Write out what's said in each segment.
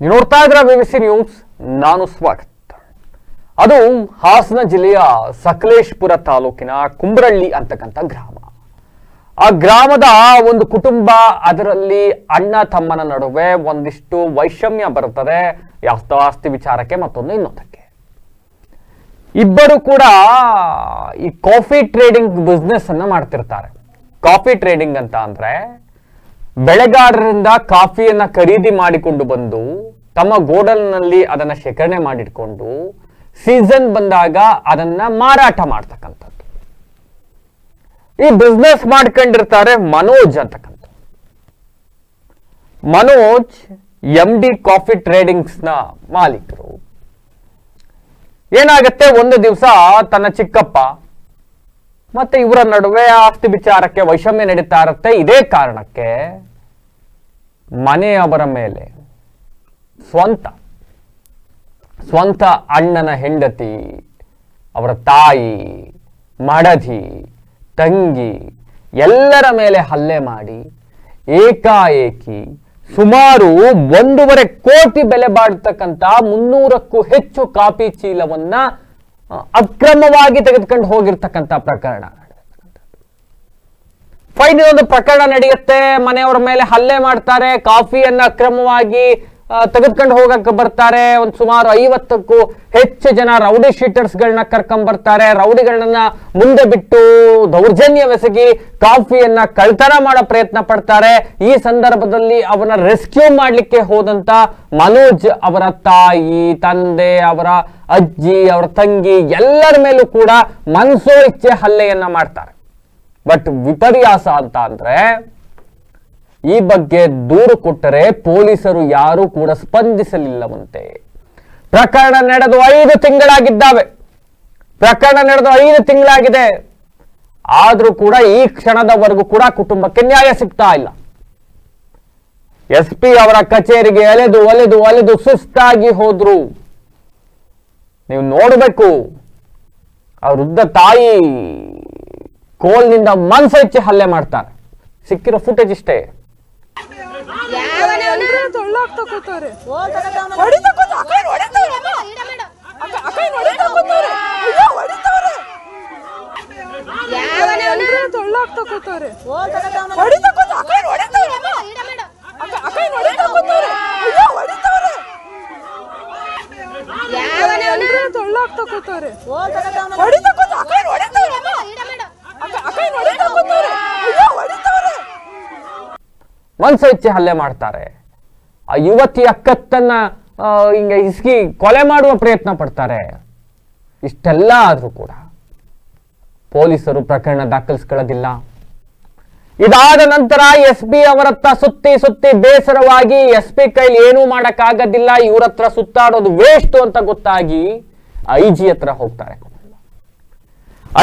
ನೀವು ನೋಡ್ತಾ ಇದ್ರ ಸಿ ನ್ಯೂಸ್? ನಾನು ಸ್ವಾಗತ. ಅದು ಹಾಸನ ಜಿಲ್ಲೆಯ ಸಕಲೇಶ್ಪುರ ತಾಲೂಕಿನ ಕುಂಬ್ರಳ್ಳಿ ಅಂತಕ್ಕಂಥ ಗ್ರಾಮ. ಆ ಗ್ರಾಮದ ಒಂದು ಕುಟುಂಬ, ಅದರಲ್ಲಿ ಅಣ್ಣ, ತಮ್ಮನ ನಡುವೆ ಒಂದಿಷ್ಟು ವೈಷಮ್ಯ ಬರುತ್ತದೆ. ಯಾವ ಆಸ್ತಿ ವಿಚಾರಕ್ಕೆ ಮತ್ತೊಂದು ಇನ್ನೊಂದಕ್ಕೆ. ಇಬ್ಬರು ಕೂಡ ಈ ಕಾಫಿ ಟ್ರೇಡಿಂಗ್ ಬಿಸ್ನೆಸ್ ಅನ್ನ ಮಾಡ್ತಿರ್ತಾರೆ. ಕಾಫಿ ಟ್ರೇಡಿಂಗ್ ಅಂತ ಅಂದ್ರೆ, ಬೆಳೆಗಾರರಿಂದ ಕಾಫಿಯನ್ನ ಖರೀದಿ ಮಾಡಿಕೊಂಡು ಬಂದು ತಮ್ಮ ಗೋಡಲ್ನಲ್ಲಿ ಅದನ್ನ ಶೇಖರಣೆ ಮಾಡಿಟ್ಕೊಂಡು ಸೀಸನ್ ಬಂದಾಗ ಅದನ್ನ ಮಾರಾಟ ಮಾಡ್ತಕ್ಕಂಥದ್ದು. ಈ ಬಿಸ್ನೆಸ್ ಮಾಡ್ಕೊಂಡಿರ್ತಾರೆ ಮನೋಜ್ ಅಂತಕ್ಕಂಥ ಮನೋಜ್ ಎಂ ಡಿ ಕಾಫಿ ಟ್ರೇಡಿಂಗ್ಸ್ನ ಮಾಲೀಕರು. ಏನಾಗತ್ತೆ? ಒಂದು ದಿವಸ ತನ್ನ ಚಿಕ್ಕಪ್ಪ ಮತ್ತೆ ಇವರ ನಡುವೆ ಆಸ್ತಿ ವಿಚಾರಕ್ಕೆ ವೈಷಮ್ಯ ನಡೀತಾ ಇರುತ್ತೆ. ಇದೇ ಕಾರಣಕ್ಕೆ ಮನೆಯವರ ಮೇಲೆ ಸ್ವಂತ ಸ್ವಂತ ಅಣ್ಣನ ಹೆಂಡತಿ, ಅವರ ತಾಯಿ, ಮಡದಿ, ತಂಗಿ, ಎಲ್ಲರ ಮೇಲೆ ಹಲ್ಲೆ ಮಾಡಿ ಏಕಾಏಕಿ ಸುಮಾರು ಒಂದೂವರೆ ಕೋಟಿ ಬೆಲೆ ಬಾಳ್ತಕ್ಕಂಥ ಮುನ್ನೂರಕ್ಕೂ ಹೆಚ್ಚು ಕಾಪಿ ಚೀಲವನ್ನ ಅಕ್ರಮವಾಗಿ ತೆಗೆದುಕೊಂಡು ಹೋಗಿರ್ತಕ್ಕಂಥ ಪ್ರಕರಣ ಫೈನ್ ಒಂದು ಪ್ರಕರಣ ನಡೆಯುತ್ತೆ. ಮನೆಯವರ ಮೇಲೆ ಹಲ್ಲೆ ಮಾಡ್ತಾರೆ. ಕಾಫಿಯನ್ನ ಅಕ್ರಮವಾಗಿ ತೆಗೆದುಕೊಂಡು ಹೋಗಕ್ಕೆ ಬರ್ತಾರೆ. ಒಂದು ಸುಮಾರು ಐವತ್ತಕ್ಕೂ ಹೆಚ್ಚು ಜನ ರೌಡಿ ಶೀಟರ್ಸ್ಗಳನ್ನ ಕರ್ಕೊಂಡ್ ಬರ್ತಾರೆ. ರೌಡಿಗಳನ್ನ ಮುಂದೆ ಬಿಟ್ಟು ದೌರ್ಜನ್ಯವೆಸಗಿ ಕಾಫಿಯನ್ನ ಕಳ್ತನ ಮಾಡೋ ಪ್ರಯತ್ನ ಪಡ್ತಾರೆ. ಈ ಸಂದರ್ಭದಲ್ಲಿ ಅವನ ರೆಸ್ಕ್ಯೂ ಮಾಡ್ಲಿಕ್ಕೆ ಹೋದಂತ ಮನೋಜ್ ಅವರ ತಾಯಿ, ತಂದೆ, ಅವರ ಅಜ್ಜಿ, ಅವರ ತಂಗಿ ಎಲ್ಲರ ಮೇಲೂ ಕೂಡ ಮನಸೋ ಇಚ್ಛೆ ಹಲ್ಲೆಯನ್ನ ಮಾಡ್ತಾರೆ. ಬಟ್ ವಿಪರ್ಯಾಸ ಅಂತ ಅಂದ್ರೆ ಈ ಬಗ್ಗೆ ದೂರು ಕೊಟ್ಟರೆ ಪೊಲೀಸರು ಯಾರು ಕೂಡ ಸ್ಪಂದಿಸಲಿಲ್ಲವಂತೆ. ಪ್ರಕರಣ ನಡೆದು ಐದು ತಿಂಗಳಾಗಿದ್ದಾವೆ. ಪ್ರಕರಣ ನಡೆದು ಐದು ತಿಂಗಳಾಗಿದೆ. ಆದರೂ ಕೂಡ ಈ ಕ್ಷಣದವರೆಗೂ ಕೂಡ ಕುಟುಂಬಕ್ಕೆ ನ್ಯಾಯ ಸಿಗ್ತಾ ಇಲ್ಲ. ಎಸ್ ಪಿ ಅವರ ಕಚೇರಿಗೆ ಅಲೆದು ಒಲೆದು ಒಲೆದು ಸುಸ್ತಾಗಿ ಹೋದ್ರು. ನೀವು ನೋಡಬೇಕು, ಆ ವೃದ್ಧ ತಾಯಿ ಕೋಲ್ನಿಂದ ಮನ್ಸೈಚ್ಚಿ ಹಲ್ಲೆ ಮಾಡ್ತಾರೆ ಸಿಕ್ಕಿರೋ ಫುಟೇಜ್ ಇಷ್ಟೇ. ಎಲ್ರು ತೊಳ್ಳಾಕ್ ತಗೋತಾರೆ. ಹೊಡಿತಾ ಕೂತ ಅಕ್ಕ ಹೊಡಿತಾವ್ರೆ ಅಕ್ಕ ಅಕ್ಕ ಹೊಡಿತಾ ಕೂತವ್ರೆ ಅಯ್ಯೋ ಹೊಡಿತಾವ್ರೆ ಎಲ್ರು ತೊಳ್ಳಾಕ್ ತಗೋತಾರೆ. ಹೊಡಿತಾ ಕೂತ ಅಕ್ಕ ಹೊಡಿತಾವ್ರೆ ಅಕ್ಕ ಅಕ್ಕ ಹೊಡಿತಾ ಕೂತವ್ರೆ ಅಯ್ಯೋ ಹೊಡಿತಾವ್ರೆ ಎಲ್ರು ತೊಳ್ಳಾಕ್ ತಗೋತಾರೆ. ಹೊಡಿತಾ ಕೂತ ಅಕ್ಕ ಹೊಡಿತಾವ್ರೆ ಅಕ್ಕ ಅಕ್ಕ ಹೊಡಿತಾ ಕೂತವ್ರೆ ಅಯ್ಯೋ ಹೊಡಿತಾವ್ರೆ ಮನ್ಸೈಚ್ಚಿ ಹಲ್ಲೆ ಮಾಡ್ತಾರೆ. ಆ ಯುವತಿಯ ಕತ್ತನ್ನ ಹಿಂಗೆ ಹಿಸ್ಕಿ ಕೊಲೆ ಮಾಡುವ ಪ್ರಯತ್ನ ಪಡ್ತಾರೆ. ಇಷ್ಟೆಲ್ಲ ಆದರೂ ಕೂಡ ಪೊಲೀಸರು ಪ್ರಕರಣ ದಾಖಲಿಸ್ಕೊಳ್ಳೋದಿಲ್ಲ. ಇದಾದ ನಂತರ ಎಸ್ ಪಿ ಅವರತ್ತ ಸುತ್ತಿ ಸುತ್ತಿ ಬೇಸರವಾಗಿ ಎಸ್ ಪಿ ಕೈಲಿ ಏನೂ ಮಾಡಕ್ಕಾಗೋದಿಲ್ಲ, ಇವ್ರ ಸುತ್ತಾಡೋದು ವೇಸ್ಟ್ ಅಂತ ಗೊತ್ತಾಗಿ ಐ ಜಿ ಹತ್ರ ಹೋಗ್ತಾರೆ.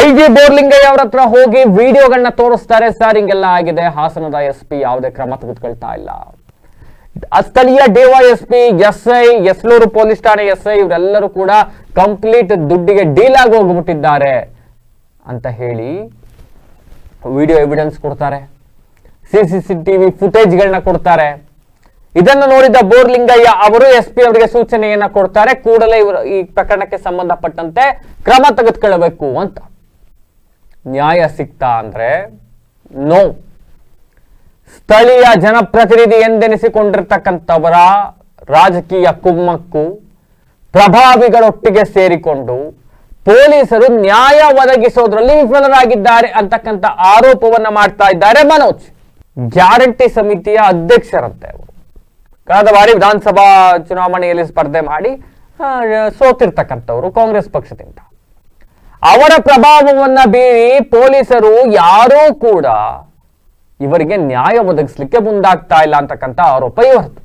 ಐ ಜಿ ಬೋರ್ಲಿಂಗಯ್ಯ ಅವ್ರ ಹತ್ರ ಹೋಗಿ ವಿಡಿಯೋಗಳನ್ನ ತೋರಿಸ್ತಾರೆ, ಸರ್ ಹಿಂಗೆಲ್ಲ ಆಗಿದೆ, ಹಾಸನದ ಎಸ್ ಪಿ ಯಾವುದೇ ಕ್ರಮ ತೆಗೆದುಕೊಳ್ತಾ ಇಲ್ಲ. ಸ್ಥಳೀಯ DYSP S I Esluru police ಠಾಣೆ, ಎಸ್ ಐ ಇವರೆಲ್ಲರೂ ಕೂಡ ಕಂಪ್ಲೀಟ್ ದುಡ್ಡಿಗೆ ಡೀಲ್ ಆಗಿ ಹೋಗ್ಬಿಟ್ಟಿದ್ದಾರೆ ಅಂತ ಹೇಳಿ ವಿಡಿಯೋ ಎವಿಡೆನ್ಸ್ ಕೊಡ್ತಾರೆ. ಸಿ ಸಿ ಸಿ ಟಿವಿ ಫುಟೇಜ್ಗಳನ್ನ ಕೊಡ್ತಾರೆ. ಇದನ್ನು ನೋಡಿದ ಬೋರ್ಲಿಂಗಯ್ಯ ಅವರು ಎಸ್ ಪಿ ಅವರಿಗೆ ಸೂಚನೆಯನ್ನ ಕೊಡ್ತಾರೆ. ಕೂಡಲೇ ಇವರು ಈ ಪ್ರಕರಣಕ್ಕೆ ಸಂಬಂಧಪಟ್ಟಂತೆ ಕ್ರಮ ತೆಗೆದುಕೊಳ್ಳಬೇಕು ಅಂತ. ನ್ಯಾಯ ಸಿಕ್ತಾ ಅಂದ್ರೆ, ನೋ. ಸ್ಥಳೀಯ ಜನಪ್ರತಿನಿಧಿ ಎಂದೆನಿಸಿಕೊಂಡಿರ್ತಕ್ಕಂಥವರ ರಾಜಕೀಯ ಕುಮ್ಮಕ್ಕು ಪ್ರಭಾವಿಗಳೊಟ್ಟಿಗೆ ಸೇರಿಕೊಂಡು ಪೊಲೀಸರು ನ್ಯಾಯ ಒದಗಿಸೋದ್ರಲ್ಲಿ ವಿಫಲರಾಗಿದ್ದಾರೆ ಅಂತಕ್ಕಂಥ ಆರೋಪವನ್ನ ಮಾಡ್ತಾ ಇದ್ದಾರೆ ಮನೋಜ್. ಗ್ಯಾರಂಟಿ ಸಮಿತಿಯ ಅಧ್ಯಕ್ಷರಂತೆ ಅವರು. ಕಳೆದ ಬಾರಿ ವಿಧಾನಸಭಾ ಚುನಾವಣೆಯಲ್ಲಿ ಸ್ಪರ್ಧೆ ಮಾಡಿ ಸೋತಿರ್ತಕ್ಕಂಥವ್ರು ಕಾಂಗ್ರೆಸ್ ಪಕ್ಷದಿಂದ. ಅವರ ಪ್ರಭಾವವನ್ನ ಬೀರಿ ಪೊಲೀಸರು ಯಾರೂ ಕೂಡ ಇವರಿಗೆ ನ್ಯಾಯ ಒದಗಿಸ್ಲಿಕ್ಕೆ ಮುಂದಾಗ್ತಾ ಇಲ್ಲ ಅಂತಕ್ಕಂಥ ಆರೋಪ ಇವರದ್ದು.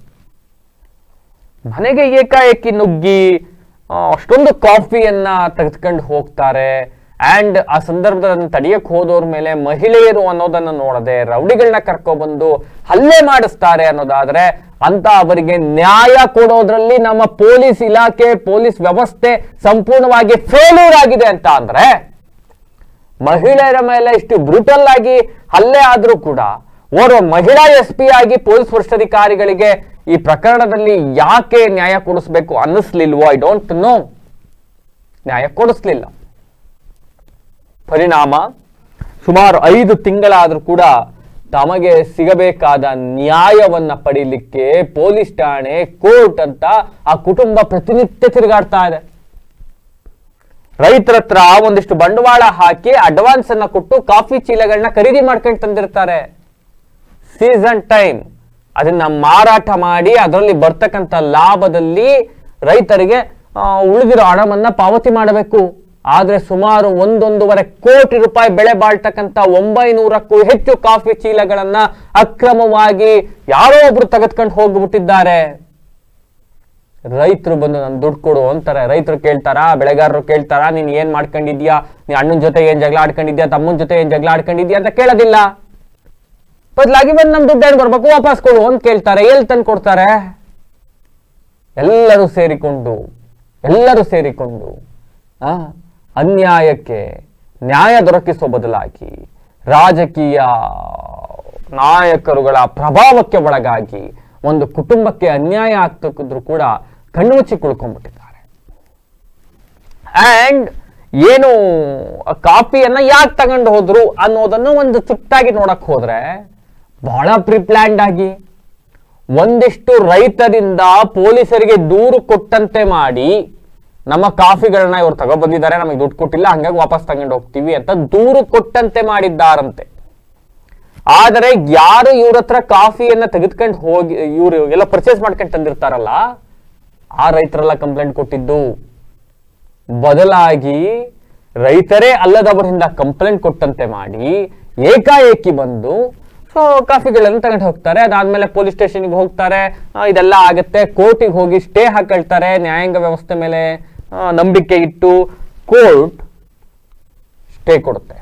ಮನೆಗೆ ಏಕಾಏಕಿ ನುಗ್ಗಿ ಅಷ್ಟೊಂದು ಕಾಫಿಯನ್ನ ತೆಗೆದುಕೊಂಡು ಹೋಗ್ತಾರೆ ಆ್ಯಂಡ್ ಆ ಸಂದರ್ಭದಲ್ಲಿ ತಡೆಯಕ್ಕೆ ಹೋದವ್ರ ಮೇಲೆ ಮಹಿಳೆಯರು ಅನ್ನೋದನ್ನು ನೋಡದೆ ರೌಡಿಗಳನ್ನ ಕರ್ಕೊಬಂದು ಹಲ್ಲೆ ಮಾಡಿಸ್ತಾರೆ ಅನ್ನೋದಾದ್ರೆ ಅಂತ ಅವರಿಗೆ ನ್ಯಾಯ ಕೊಡೋದ್ರಲ್ಲಿ ನಮ್ಮ ಪೊಲೀಸ್ ಇಲಾಖೆ, ಪೊಲೀಸ್ ವ್ಯವಸ್ಥೆ ಸಂಪೂರ್ಣವಾಗಿ ಫೇಲ್ಯೂರ್ ಆಗಿದೆ ಅಂತ ಅಂದ್ರೆ ಮಹಿಳೆಯರ ಮೇಲೆ ಇಷ್ಟು ಬ್ರೂಟಲ್ ಆಗಿ ಹಲ್ಲೆ ಆದರೂ ಕೂಡ ಓರ್ವ ಮಹಿಳಾ ಎಸ್ ಪಿ ಆಗಿ ಪೊಲೀಸ್ ವರಿಷ್ಠಾಧಿಕಾರಿಗಳಿಗೆ ಈ ಪ್ರಕರಣದಲ್ಲಿ ಯಾಕೆ ನ್ಯಾಯ ಕೊಡಿಸ್ಬೇಕು ಅನ್ನಿಸ್ಲಿಲ್ವೋ? ಐ ಡೋಂಟ್ ನೋ ನ್ಯಾಯ ಕೊಡಿಸ್ಲಿಲ್ಲ. ಪರಿಣಾಮ, ಸುಮಾರು ಐದು ತಿಂಗಳಾದರೂ ಕೂಡ ತಮಗೆ ಸಿಗಬೇಕಾದ ನ್ಯಾಯವನ್ನ ಪಡೀಲಿಕ್ಕೆ ಪೊಲೀಸ್ ಠಾಣೆ ಕೋರ್ಟ್ ಅಂತ ಆ ಕುಟುಂಬ ಪ್ರತಿನಿತ್ಯ ತಿರುಗಾಡ್ತಾ ಇದೆ. ರೈತರ ಹತ್ರ ಒಂದಿಷ್ಟು ಬಂಡವಾಳ ಹಾಕಿ ಅಡ್ವಾನ್ಸ್ ಅನ್ನ ಕೊಟ್ಟು ಕಾಫಿ ಚೀಲಗಳನ್ನ ಖರೀದಿ ಮಾಡ್ಕೊಂಡು ತಂದಿರ್ತಾರೆ. ಸೀಸನ್ ಟೈಮ್ ಅದನ್ನ ಮಾರಾಟ ಮಾಡಿ ಅದರಲ್ಲಿ ಬರ್ತಕ್ಕಂಥ ಲಾಭದಲ್ಲಿ ರೈತರಿಗೆ ಉಳಿದಿರೋ ಹಣವನ್ನ ಪಾವತಿ ಮಾಡಬೇಕು. ಆದ್ರೆ ಸುಮಾರು ಒಂದೊಂದೂವರೆ ಕೋಟಿ ರೂಪಾಯಿ ಬೆಳೆ ಬಾಳ್ತಕ್ಕಂಥ ಒಂಬೈನೂರಕ್ಕೂ ಹೆಚ್ಚು ಕಾಫಿ ಚೀಲಗಳನ್ನ ಅಕ್ರಮವಾಗಿ ಯಾರೋ ಒಬ್ರು ತೆಗೆದುಕೊಂಡು ಹೋಗ್ಬಿಟ್ಟಿದ್ದಾರೆ. ರೈತರು ಬಂದು ನಾನು ದುಡ್ಡು ಕೊಡು ಅಂತಾರೆ. ರೈತರು ಕೇಳ್ತಾರಾ? ಬೆಳೆಗಾರರು ಕೇಳ್ತಾರಾ? ನೀನ್ ಏನ್ ಮಾಡ್ಕೊಂಡಿದ್ಯಾ ನೀ ಅಣ್ಣನ ಜೊತೆ ಏನ್ ಜಗಳ ಆಡ್ಕೊಂಡಿದ್ಯಾ ತಮ್ಮನ ಜೊತೆ ಏನ್ ಜಗಳ ಆಡ್ಕೊಂಡಿದ್ಯಾ ಅಂತ ಕೇಳೋದಿಲ್ಲ. ಬದಲಾಗಿ ಬಂದು ನಮ್ ದುಡ್ಡು ಏನ್ ಬರ್ಬೇಕು? ವಾಪಸ್ ಕೊಡು ಅಂತ ಕೇಳ್ತಾರೆ. ಎಲ್ಲಿ ತಂದು ಕೊಡ್ತಾರೆ? ಎಲ್ಲರೂ ಸೇರಿಕೊಂಡು ಎಲ್ಲರೂ ಸೇರಿಕೊಂಡು ಅನ್ಯಾಯಕ್ಕೆ ನ್ಯಾಯ ದೊರಕಿಸುವ ಬದಲಾಗಿ ರಾಜಕೀಯ ನಾಯಕರುಗಳ ಪ್ರಭಾವಕ್ಕೆ ಒಳಗಾಗಿ ಒಂದು ಕುಟುಂಬಕ್ಕೆ ಅನ್ಯಾಯ ಆಗ್ತಕ್ಕಿದ್ರು ಕೂಡ ಕಣ್ಣುಮುಚ್ಚಿ ಕುಳ್ಕೊಂಡ್ಬಿಟ್ಟಿದ್ದಾರೆ ಅಂಡ್ ಏನು ಕಾಪಿಯನ್ನ ಯಾಕೆ ತಗೊಂಡು ಹೋದ್ರು ಅನ್ನೋದನ್ನು ಒಂದು ತುಟ್ಟಾಗಿ ನೋಡಕ್ ಹೋದ್ರೆ, ಬಹಳ ಪ್ರಿಪ್ಲ್ಯಾಂಡ್ ಆಗಿ ಒಂದಿಷ್ಟು ರೈತರಿಂದ ಪೊಲೀಸರಿಗೆ ದೂರು ಕೊಟ್ಟಂತೆ ಮಾಡಿ ನಮ್ಮ ಕಾಫಿಗಳನ್ನ ಇವ್ರು ತಗೊಬಂದಿದ್ದಾರೆ, ನಮಗೆ ದುಡ್ಡು ಕೊಟ್ಟಿಲ್ಲ, ಹಂಗಾಗಿ ವಾಪಸ್ ತಗೊಂಡು ಹೋಗ್ತೀವಿ ಅಂತ ದೂರು ಕೊಟ್ಟಂತೆ ಮಾಡಿದ್ದಾರಂತೆ. ಆದರೆ ಯಾರು ಇವ್ರ ಹತ್ರ ಕಾಫಿಯನ್ನ ತೆಗೆದುಕೊಂಡು ಹೋಗಿ, ಇವರು ಎಲ್ಲ ಪರ್ಚೇಸ್ ಮಾಡ್ಕೊಂಡು ತಂದಿರ್ತಾರಲ್ಲ ಆ ರೈತರೆಲ್ಲ ಕಂಪ್ಲೇಂಟ್ ಕೊಟ್ಟಿದ್ದು. ಬದಲಾಗಿ ರೈತರೇ ಅಲ್ಲದವರಿಂದ ಕಂಪ್ಲೇಂಟ್ ಕೊಟ್ಟಂತೆ ಮಾಡಿ ಏಕಾಏಕಿ ಬಂದು ಸೊ ಕಾಫಿಗಳನ್ನು ತಗೊಂಡು ಹೋಗ್ತಾರೆ. ಅದಾದ್ಮೇಲೆ ಪೊಲೀಸ್ ಸ್ಟೇಷನ್ಗೆ ಹೋಗ್ತಾರೆ. ಇದೆಲ್ಲ ಆಗುತ್ತೆ. ಕೋರ್ಟಿಗೆ ಹೋಗಿ ಸ್ಟೇ ಹಾಕೊಳ್ತಾರೆ. ನ್ಯಾಯಾಂಗ ವ್ಯವಸ್ಥೆ ಮೇಲೆ ನಂಬಿಕೆ ಇಟ್ಟು ಕೋರ್ಟ್ ಸ್ಟೇ ಕೊಡುತ್ತೆ.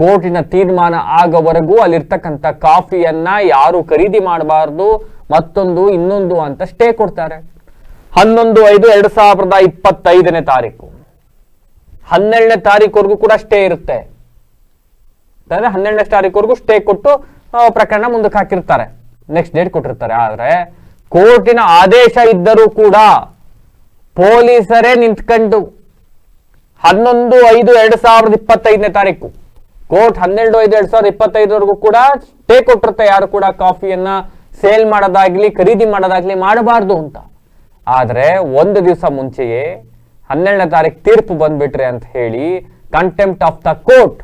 ಕೋರ್ಟಿನ ತೀರ್ಮಾನ ಆಗೋವರೆಗೂ ಅಲ್ಲಿರ್ತಕ್ಕಂಥ ಕಾಫಿಯನ್ನ ಯಾರು ಖರೀದಿ ಮಾಡಬಾರ್ದು. ಮತ್ತೊಂದು, ಇನ್ನೊಂದು ಅಂತ ಸ್ಟೇ ಕೊಡ್ತಾರೆ. ಹನ್ನೊಂದು, ಐದು, ಎರಡು ಸಾವಿರದ ಇಪ್ಪತ್ತೈದನೇ ತಾರೀಕು. ಹನ್ನೆರಡನೇ ತಾರೀಕುವರೆಗೂ ಕೂಡ ಸ್ಟೇ ಇರುತ್ತೆ. ಅಂದ್ರೆ ಹನ್ನೆರಡನೇ ತಾರೀಕುವರೆಗೂ ಸ್ಟೇ ಕೊಟ್ಟು ಪ್ರಕರಣ ಮುಂದಕ್ಕೆ ಹಾಕಿರ್ತಾರೆ. ನೆಕ್ಸ್ಟ್ ಡೇಟ್ ಕೊಟ್ಟಿರ್ತಾರೆ. ಆದ್ರೆ, ಕೋರ್ಟಿನ ಆದೇಶ ಇದ್ದರೂ ಕೂಡ ಪೊಲೀಸರೇ ನಿಂತ್ಕೊಂಡು, ಹನ್ನೊಂದು, ಐದು, ಎರಡು ಸಾವಿರದ ಇಪ್ಪತ್ತೈದನೇ ತಾರೀಕು. ಕೋರ್ಟ್ ಹನ್ನೆರಡು, ಐದು, ಎರಡ್ ಸಾವಿರದ ಇಪ್ಪತ್ತೈದವರೆಗೂ ಕೂಡ ಸ್ಟೇ ಕೊಟ್ಟಿರುತ್ತೆ. ಯಾರು ಕೂಡ ಕಾಫಿಯನ್ನ ಸೇಲ್ ಮಾಡೋದಾಗ್ಲಿ, ಖರೀದಿ ಮಾಡೋದಾಗ್ಲಿ ಮಾಡಬಾರ್ದು ಅಂತ. ಆದ್ರೆ ಒಂದು ದಿವಸ ಮುಂಚೆಯೇ ಹನ್ನೆರಡನೇ ತಾರೀಕು ತೀರ್ಪು ಬಂದ್ಬಿಟ್ರೆ ಅಂತ ಹೇಳಿ ಕಂಟೆಂಪ್ಟ್ ಆಫ್ ದ ಕೋರ್ಟ್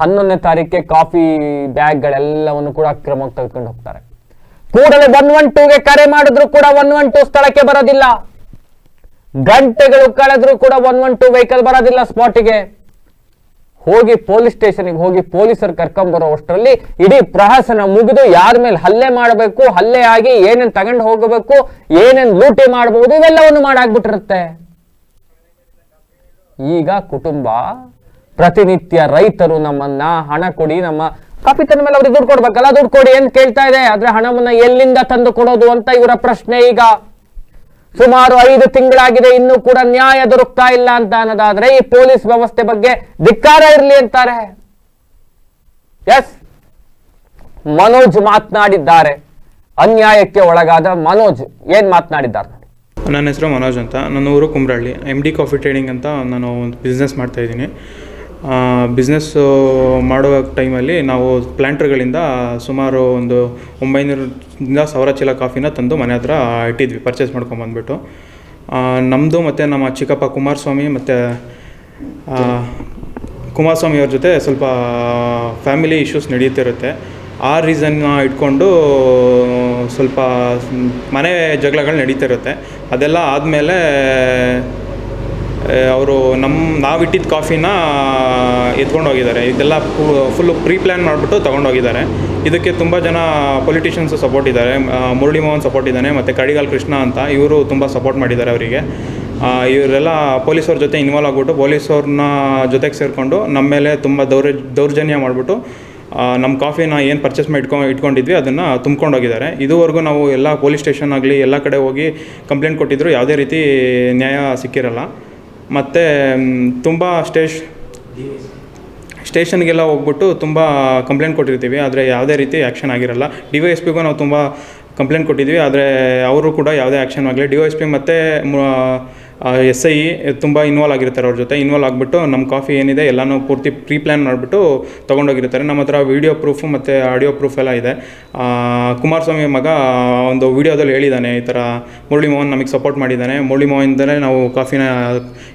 ಹನ್ನೊಂದನೇ ತಾರೀಕಿಗೆ ಕಾಫಿ ಬ್ಯಾಗ್ಗಳೆಲ್ಲವನ್ನು ಕೂಡ ಅಕ್ರಮವಾಗಿ ತೆಗೆದುಕೊಂಡು ಹೋಗ್ತಾರೆ. ಕೂಡಲೇ ಒನ್ ಒನ್ ಟೂಗೆ ಕರೆ ಮಾಡಿದ್ರು ಕೂಡ ಒನ್ ಒನ್ ಟೂ ಸ್ಥಳಕ್ಕೆ ಬರೋದಿಲ್ಲ. ಗಂಟೆಗಳು ಕಳೆದ್ರು ಕೂಡ ಒನ್ ಒನ್ ಟೂ ವೆಹಿಕಲ್ ಬರೋದಿಲ್ಲ ಸ್ಪಾಟಿಗೆ ಹೋಗಿ ಪೊಲೀಸ್ ಸ್ಟೇಷನ್ಗೆ ಹೋಗಿ ಪೊಲೀಸರು ಕರ್ಕೊಂಬರೋ ಅಷ್ಟರಲ್ಲಿ ಇಡೀ ಪ್ರಹಸನ ಮುಗಿದು ಯಾರ ಮೇಲೆ ಹಲ್ಲೆ ಮಾಡಬೇಕು, ಹಲ್ಲೆ ಆಗಿ ಏನೇನ್ ತಗೊಂಡು ಹೋಗಬೇಕು, ಏನೇನ್ ಲೂಟಿ ಮಾಡಬಹುದು ಇವೆಲ್ಲವನ್ನು ಮಾಡಾಕ್ಬಿಟ್ಟಿರುತ್ತೆ ಈಗ ಕುಟುಂಬ, ಪ್ರತಿನಿತ್ಯ ರೈತರು ನಮ್ಮನ್ನ ಹಣ ಕೊಡಿ, ನಮ್ಮ ಕಾಫಿ ತನ್ನ ಮೇಲೆ ಅವ್ರಿಗೆ ದುಡ್ಡು ಕೊಡ್ಬೇಕಲ್ಲ, ದುಡ್ಡು ಕೊಡಿ ಅಂತ ಕೇಳ್ತಾ ಇದೆ. ಆದ್ರೆ ಹಣವನ್ನ ಎಲ್ಲಿಂದ ತಂದು ಕೊಡೋದು ಅಂತ ಇವರ ಪ್ರಶ್ನೆ ಈಗ. ಸುಮಾರು ಐದು ತಿಂಗಳಾಗಿದೆ, ಇನ್ನೂ ಕೂಡ ನ್ಯಾಯ ದೊರಕ್ತಾ ಇಲ್ಲ ಅಂತ ಅನ್ನೋದಾದ್ರೆ ಈ ಪೊಲೀಸ್ ವ್ಯವಸ್ಥೆ ಬಗ್ಗೆ ಧಿಕ್ಕಾರ ಇರಲಿ ಅಂತಾರೆ. ಎಸ್ ಮನೋಜ್ ಮಾತನಾಡಿದ್ದಾರೆ. ಅನ್ಯಾಯಕ್ಕೆ ಒಳಗಾದ ಮನೋಜ್ ಏನ್ ಮಾತನಾಡಿದ್ದಾರೆ? ನನ್ನ ಹೆಸರು ಮನೋಜ್ ಅಂತ. ನನ್ನ ಊರು Kumralli M D coffee trading ಅಂತ ನಾನು ಒಂದು ಬಿಸ್ನೆಸ್ ಮಾಡ್ತಾಯಿದ್ದೀನಿ ಬಿಸ್ನೆಸ್ಸು ಮಾಡುವ ಟೈಮಲ್ಲಿ ನಾವು ಪ್ಲ್ಯಾಂಟ್ರ್ಗಳಿಂದ ಸುಮಾರು ಒಂದು ಒಂಬೈನೂರಿಂದ ಸಾವಿರ ಚೀಲ ಕಾಫಿನ ತಂದು ಮನೆ ಹತ್ರ ಇಟ್ಟಿದ್ವಿ ಪರ್ಚೇಸ್ ಮಾಡ್ಕೊಂಬಂದ್ಬಿಟ್ಟು ನಮ್ಮದು ಮತ್ತು ನಮ್ಮ ಚಿಕ್ಕಪ್ಪ ಕುಮಾರಸ್ವಾಮಿ ಮತ್ತು ಕುಮಾರಸ್ವಾಮಿ ಅವ್ರ ಜೊತೆ ಸ್ವಲ್ಪ ಫ್ಯಾಮಿಲಿ ಇಶ್ಯೂಸ್ ನಡೆಯುತ್ತಿರುತ್ತೆ ಆ ರೀಸನ್ನ ಇಟ್ಕೊಂಡು ಸ್ವಲ್ಪ ಮನೆ ಜಗಳಗಳು ನಡೀತಿರುತ್ತೆ. ಅದೆಲ್ಲ ಆದಮೇಲೆ ಅವರು ನಮ್ಮ ನಾವಿಟ್ಟಿದ್ದ ಕಾಫಿನ, ಎತ್ಕೊಂಡು ಹೋಗಿದ್ದಾರೆ. ಇದೆಲ್ಲ ಫುಲ್ಲು ಪ್ರೀ ಪ್ಲ್ಯಾನ್ ಮಾಡಿಬಿಟ್ಟು ತೊಗೊಂಡೋಗಿದ್ದಾರೆ ಇದಕ್ಕೆ ತುಂಬ ಜನ ಪೊಲಿಟಿಷಿಯನ್ಸು ಸಪೋರ್ಟ್ ಇದ್ದಾರೆ. ಮುರಳಿ ಮೋಹನ್ ಸಪೋರ್ಟ್ ಇದ್ದಾನೆ, ಮತ್ತು ಕಡಿಗಾಲ್ ಕೃಷ್ಣ ಅಂತ ಇವರು ತುಂಬ ಸಪೋರ್ಟ್ ಮಾಡಿದ್ದಾರೆ ಅವರಿಗೆ. ಇವರೆಲ್ಲ ಪೊಲೀಸವ್ರ ಜೊತೆ ಇನ್ವಾಲ್ವ್ ಆಗಿಬಿಟ್ಟು ಪೊಲೀಸವ್ರನ್ನ ಜೊತೆಗೆ ಸೇರಿಕೊಂಡು ನಮ್ಮ ಮೇಲೆ ತುಂಬ ದೌರ್ ದೌರ್ಜನ್ಯ ಮಾಡಿಬಿಟ್ಟು ನಮ್ಮ ಕಾಫಿನ ಏನು ಪರ್ಚೇಸ್ ಮಾಡಿ ಇಟ್ಕೊ, ಇಟ್ಕೊಂಡಿದ್ವಿ, ಅದನ್ನು ತುಂಬ್ಕೊಂಡು ಹೋಗಿದ್ದಾರೆ. ಇದುವರೆಗೂ ನಾವು ಎಲ್ಲ ಪೊಲೀಸ್ ಸ್ಟೇಷನ್ ಆಗಲಿ, ಎಲ್ಲ ಕಡೆ ಹೋಗಿ ಕಂಪ್ಲೇಂಟ್ ಕೊಟ್ಟಿದ್ರು, ಯಾವುದೇ ರೀತಿ ನ್ಯಾಯ ಸಿಕ್ಕಿರಲ್ಲ. ಮತ್ತು ತುಂಬ ಸ್ಟೇಷ್, ಸ್ಟೇಷನ್ಗೆಲ್ಲ ಹೋಗ್ಬಿಟ್ಟು ತುಂಬ ಕಂಪ್ಲೇಂಟ್ ಕೊಟ್ಟಿರ್ತೀವಿ, ಆದರೆ ಯಾವುದೇ ರೀತಿ ಆ್ಯಕ್ಷನ್ ಆಗಿರಲ್ಲ. ಡಿ ವೈ ಎಸ್ ಪಿಗೂ ನಾವು ತುಂಬ ಕಂಪ್ಲೇಂಟ್ ಕೊಟ್ಟಿದ್ದೀವಿ ಆದರೆ ಅವರು ಕೂಡ ಯಾವುದೇ ಆ್ಯಕ್ಷನ್ ಆಗಲಿ, ಡಿ ಎಸ್ ಪಿ ಮತ್ತು ಎಸ್ ಐ ತುಂಬ ಇನ್ವಾಲ್ವ್ ಆಗಿರ್ತಾರೆ ಅವ್ರ ಜೊತೆ. ಇನ್ವಾಲ್ವ್ ಆಗಿಬಿಟ್ಟು ನಮ್ಮ ಕಾಫಿ ಏನಿದೆ ಎಲ್ಲನೂ ಪೂರ್ತಿ ಪ್ರೀ ಪ್ಲ್ಯಾನ್ ಮಾಡಿಬಿಟ್ಟು ತೊಗೊಂಡೋಗಿರ್ತಾರೆ. ನಮ್ಮ ಹತ್ರ ವೀಡಿಯೋ ಪ್ರೂಫು ಮತ್ತು ಆಡಿಯೋ ಪ್ರೂಫ್ ಎಲ್ಲ ಇದೆ. ಕುಮಾರಸ್ವಾಮಿ ಮಗ ಒಂದು ವೀಡಿಯೋದಲ್ಲಿ ಹೇಳಿದ್ದಾನೆ ಈ ಥರ ಮುರಳಿ ಮೋಹನ್ ನಮಗೆ ಸಪೋರ್ಟ್ ಮಾಡಿದ್ದಾನೆ ಮುರಳಿ ಮೋಹನ್ದಲೇ ನಾವು ಕಾಫಿನ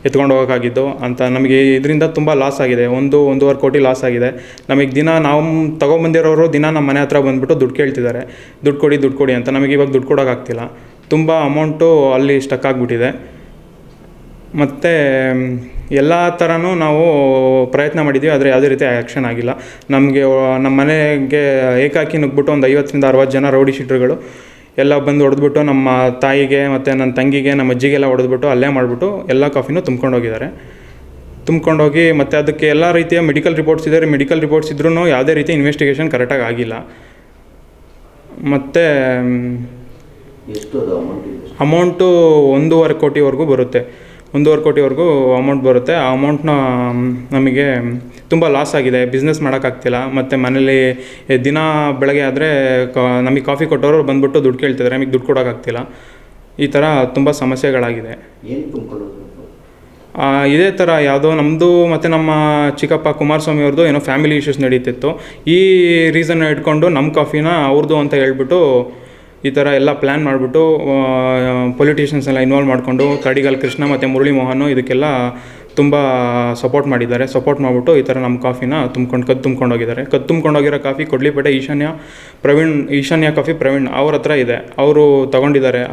ಎತ್ಕೊಂಡು ಹೋಗೋಕ್ಕಾಗಿದ್ದು ಅಂತ ನಮಗೆ ಇದರಿಂದ ತುಂಬ ಲಾಸ್ ಆಗಿದೆ. ಒಂದು, ಒಂದೂವರೆ ಕೋಟಿ ಲಾಸ್ ಆಗಿದೆ. ನಮಗೆ ದಿನ ನಾವು ತೊಗೊಂಬಂದಿರೋರು ದಿನ ನಮ್ಮ ಮನೆ ಹತ್ರ ಬಂದುಬಿಟ್ಟು ದುಡ್ಡು ಕೇಳ್ತಿದ್ದಾರೆ. ದುಡ್ಡು ಕೊಡಿ ದುಡ್ಡು ಕೊಡಿ ಅಂತ. ನಮಗೆ ಇವಾಗ ದುಡ್ಡು ಕೊಡೋಕ್ಕಾಗ್ತಿಲ್ಲ ತುಂಬ ಅಮೌಂಟು ಅಲ್ಲಿ ಸ್ಟಕ್ ಆಗಿಬಿಟ್ಟಿದೆ. ಮತ್ತು ಎಲ್ಲ ಥರನೂ ನಾವು ಪ್ರಯತ್ನ ಮಾಡಿದ್ದೀವಿ ಆದರೆ ಯಾವುದೇ ರೀತಿ ಆ್ಯಕ್ಷನ್ ಆಗಿಲ್ಲ. ನಮಗೆ ನಮ್ಮ ಮನೆಗೆ ಏಕಾಕಿ ನುಗ್ಬಿಟ್ಟು ಒಂದು ಐವತ್ತರಿಂದ ಅರವತ್ತು ಜನ ರೌಡಿ ಶೀಟ್ರುಗಳು ಎಲ್ಲ ಬಂದು ಹೊಡೆದ್ಬಿಟ್ಟು ನಮ್ಮ ತಾಯಿಗೆ ಮತ್ತು ನನ್ನ ತಂಗಿಗೆ ನಮ್ಮ ಅಜ್ಜಿಗೆಲ್ಲ ಹೊಡೆದ್ಬಿಟ್ಟು ಅಲ್ಲೇ ಮಾಡಿಬಿಟ್ಟು ಎಲ್ಲ ಕಾಫಿನೂ ತುಂಬ್ಕೊಂಡೋಗಿದ್ದಾರೆ ತುಂಬ್ಕೊಂಡೋಗಿ ಮತ್ತು ಅದಕ್ಕೆ ಎಲ್ಲ ರೀತಿಯ ಮೆಡಿಕಲ್ ರಿಪೋರ್ಟ್ಸ್ ಇದೆ ಮೆಡಿಕಲ್ ರಿಪೋರ್ಟ್ಸ್ ಇದ್ರೂ ಯಾವುದೇ ರೀತಿ ಇನ್ವೆಸ್ಟಿಗೇಷನ್ ಕರೆಕ್ಟಾಗಿ ಆಗಿಲ್ಲ. ಮತ್ತು ಅಮೌಂಟು ಒಂದೂವರೆ ಕೋಟಿವರೆಗೂ ಬರುತ್ತೆ. ಒಂದೂವರೆ ಕೋಟಿವರೆಗೂ ಅಮೌಂಟ್ ಬರುತ್ತೆ. ಆ ಅಮೌಂಟ್ನ ನಮಗೆ ತುಂಬ ಲಾಸ್ ಆಗಿದೆ. ಬಿಸ್ನೆಸ್ ಮಾಡೋಕ್ಕಾಗ್ತಿಲ್ಲ ಮತ್ತು ಮನೇಲಿ ದಿನ ಬೆಳಗ್ಗೆ ಆದರೆ ಕಾ ನಮಗೆ ಕಾಫಿ ಕೊಟ್ಟವರು ಬಂದುಬಿಟ್ಟು ದುಡ್ಡು ಕೇಳ್ತಿದ್ದಾರೆ ನಮಗೆ ದುಡ್ಡು ಕೊಡೋಕ್ಕಾಗ್ತಿಲ್ಲ ಈ ಥರ ತುಂಬ ಸಮಸ್ಯೆಗಳಾಗಿದೆ. ಇದೇ ಥರ ಯಾವುದೋ ನಮ್ಮದು ಮತ್ತು ನಮ್ಮ ಚಿಕ್ಕಪ್ಪ ಕುಮಾರಸ್ವಾಮಿ ಅವ್ರದ್ದು ಏನೋ ಫ್ಯಾಮಿಲಿ ಇಶ್ಯೂಸ್ ನಡೀತಿತ್ತು. ಈ ರೀಸನ್ ಇಟ್ಕೊಂಡು ನಮ್ಮ ಕಾಫಿನ ಅವ್ರದ್ದು ಅಂತ ಹೇಳ್ಬಿಟ್ಟು ಈ ಥರ ಎಲ್ಲ ಪ್ಲ್ಯಾನ್ ಮಾಡಿಬಿಟ್ಟು ಪೊಲಿಟಿಷಿಯನ್ಸ್ ಎಲ್ಲ ಇನ್ವಾಲ್ವ್ ಮಾಡಿಕೊಂಡು ಕಡಿಗಲ್ ಕೃಷ್ಣ ಮತ್ತು ಮುರಳಿ ಮೋಹನ್ ಇದಕ್ಕೆಲ್ಲ ತುಂಬ ಸಪೋರ್ಟ್ ಮಾಡಿದ್ದಾರೆ. ಸಪೋರ್ಟ್ ಮಾಡಿಬಿಟ್ಟು ಈ ಥರ ನಮ್ಮ ಕಾಫಿನ ತುಂಬ್ಕೊಂಡು ಕದ್ದು ತುಂಬ್ಕೊಂಡು ಹೋಗಿದ್ದಾರೆ. ಕದ್ದು ತುಂಬ್ಕೊಂಡೋಗಿರೋ ಕಾಫಿ ಕೊಡ್ಲಿಪೇಟೆ ಈಶಾನ್ಯ ಪ್ರವೀಣ್, ಈಶಾನ್ಯ ಕಾಫಿ ಪ್ರವೀಣ್ ಅವ್ರ ಹತ್ರ ಇದೆ. ಅವರು ತಗೊಂಡಿದ್ದಾರೆ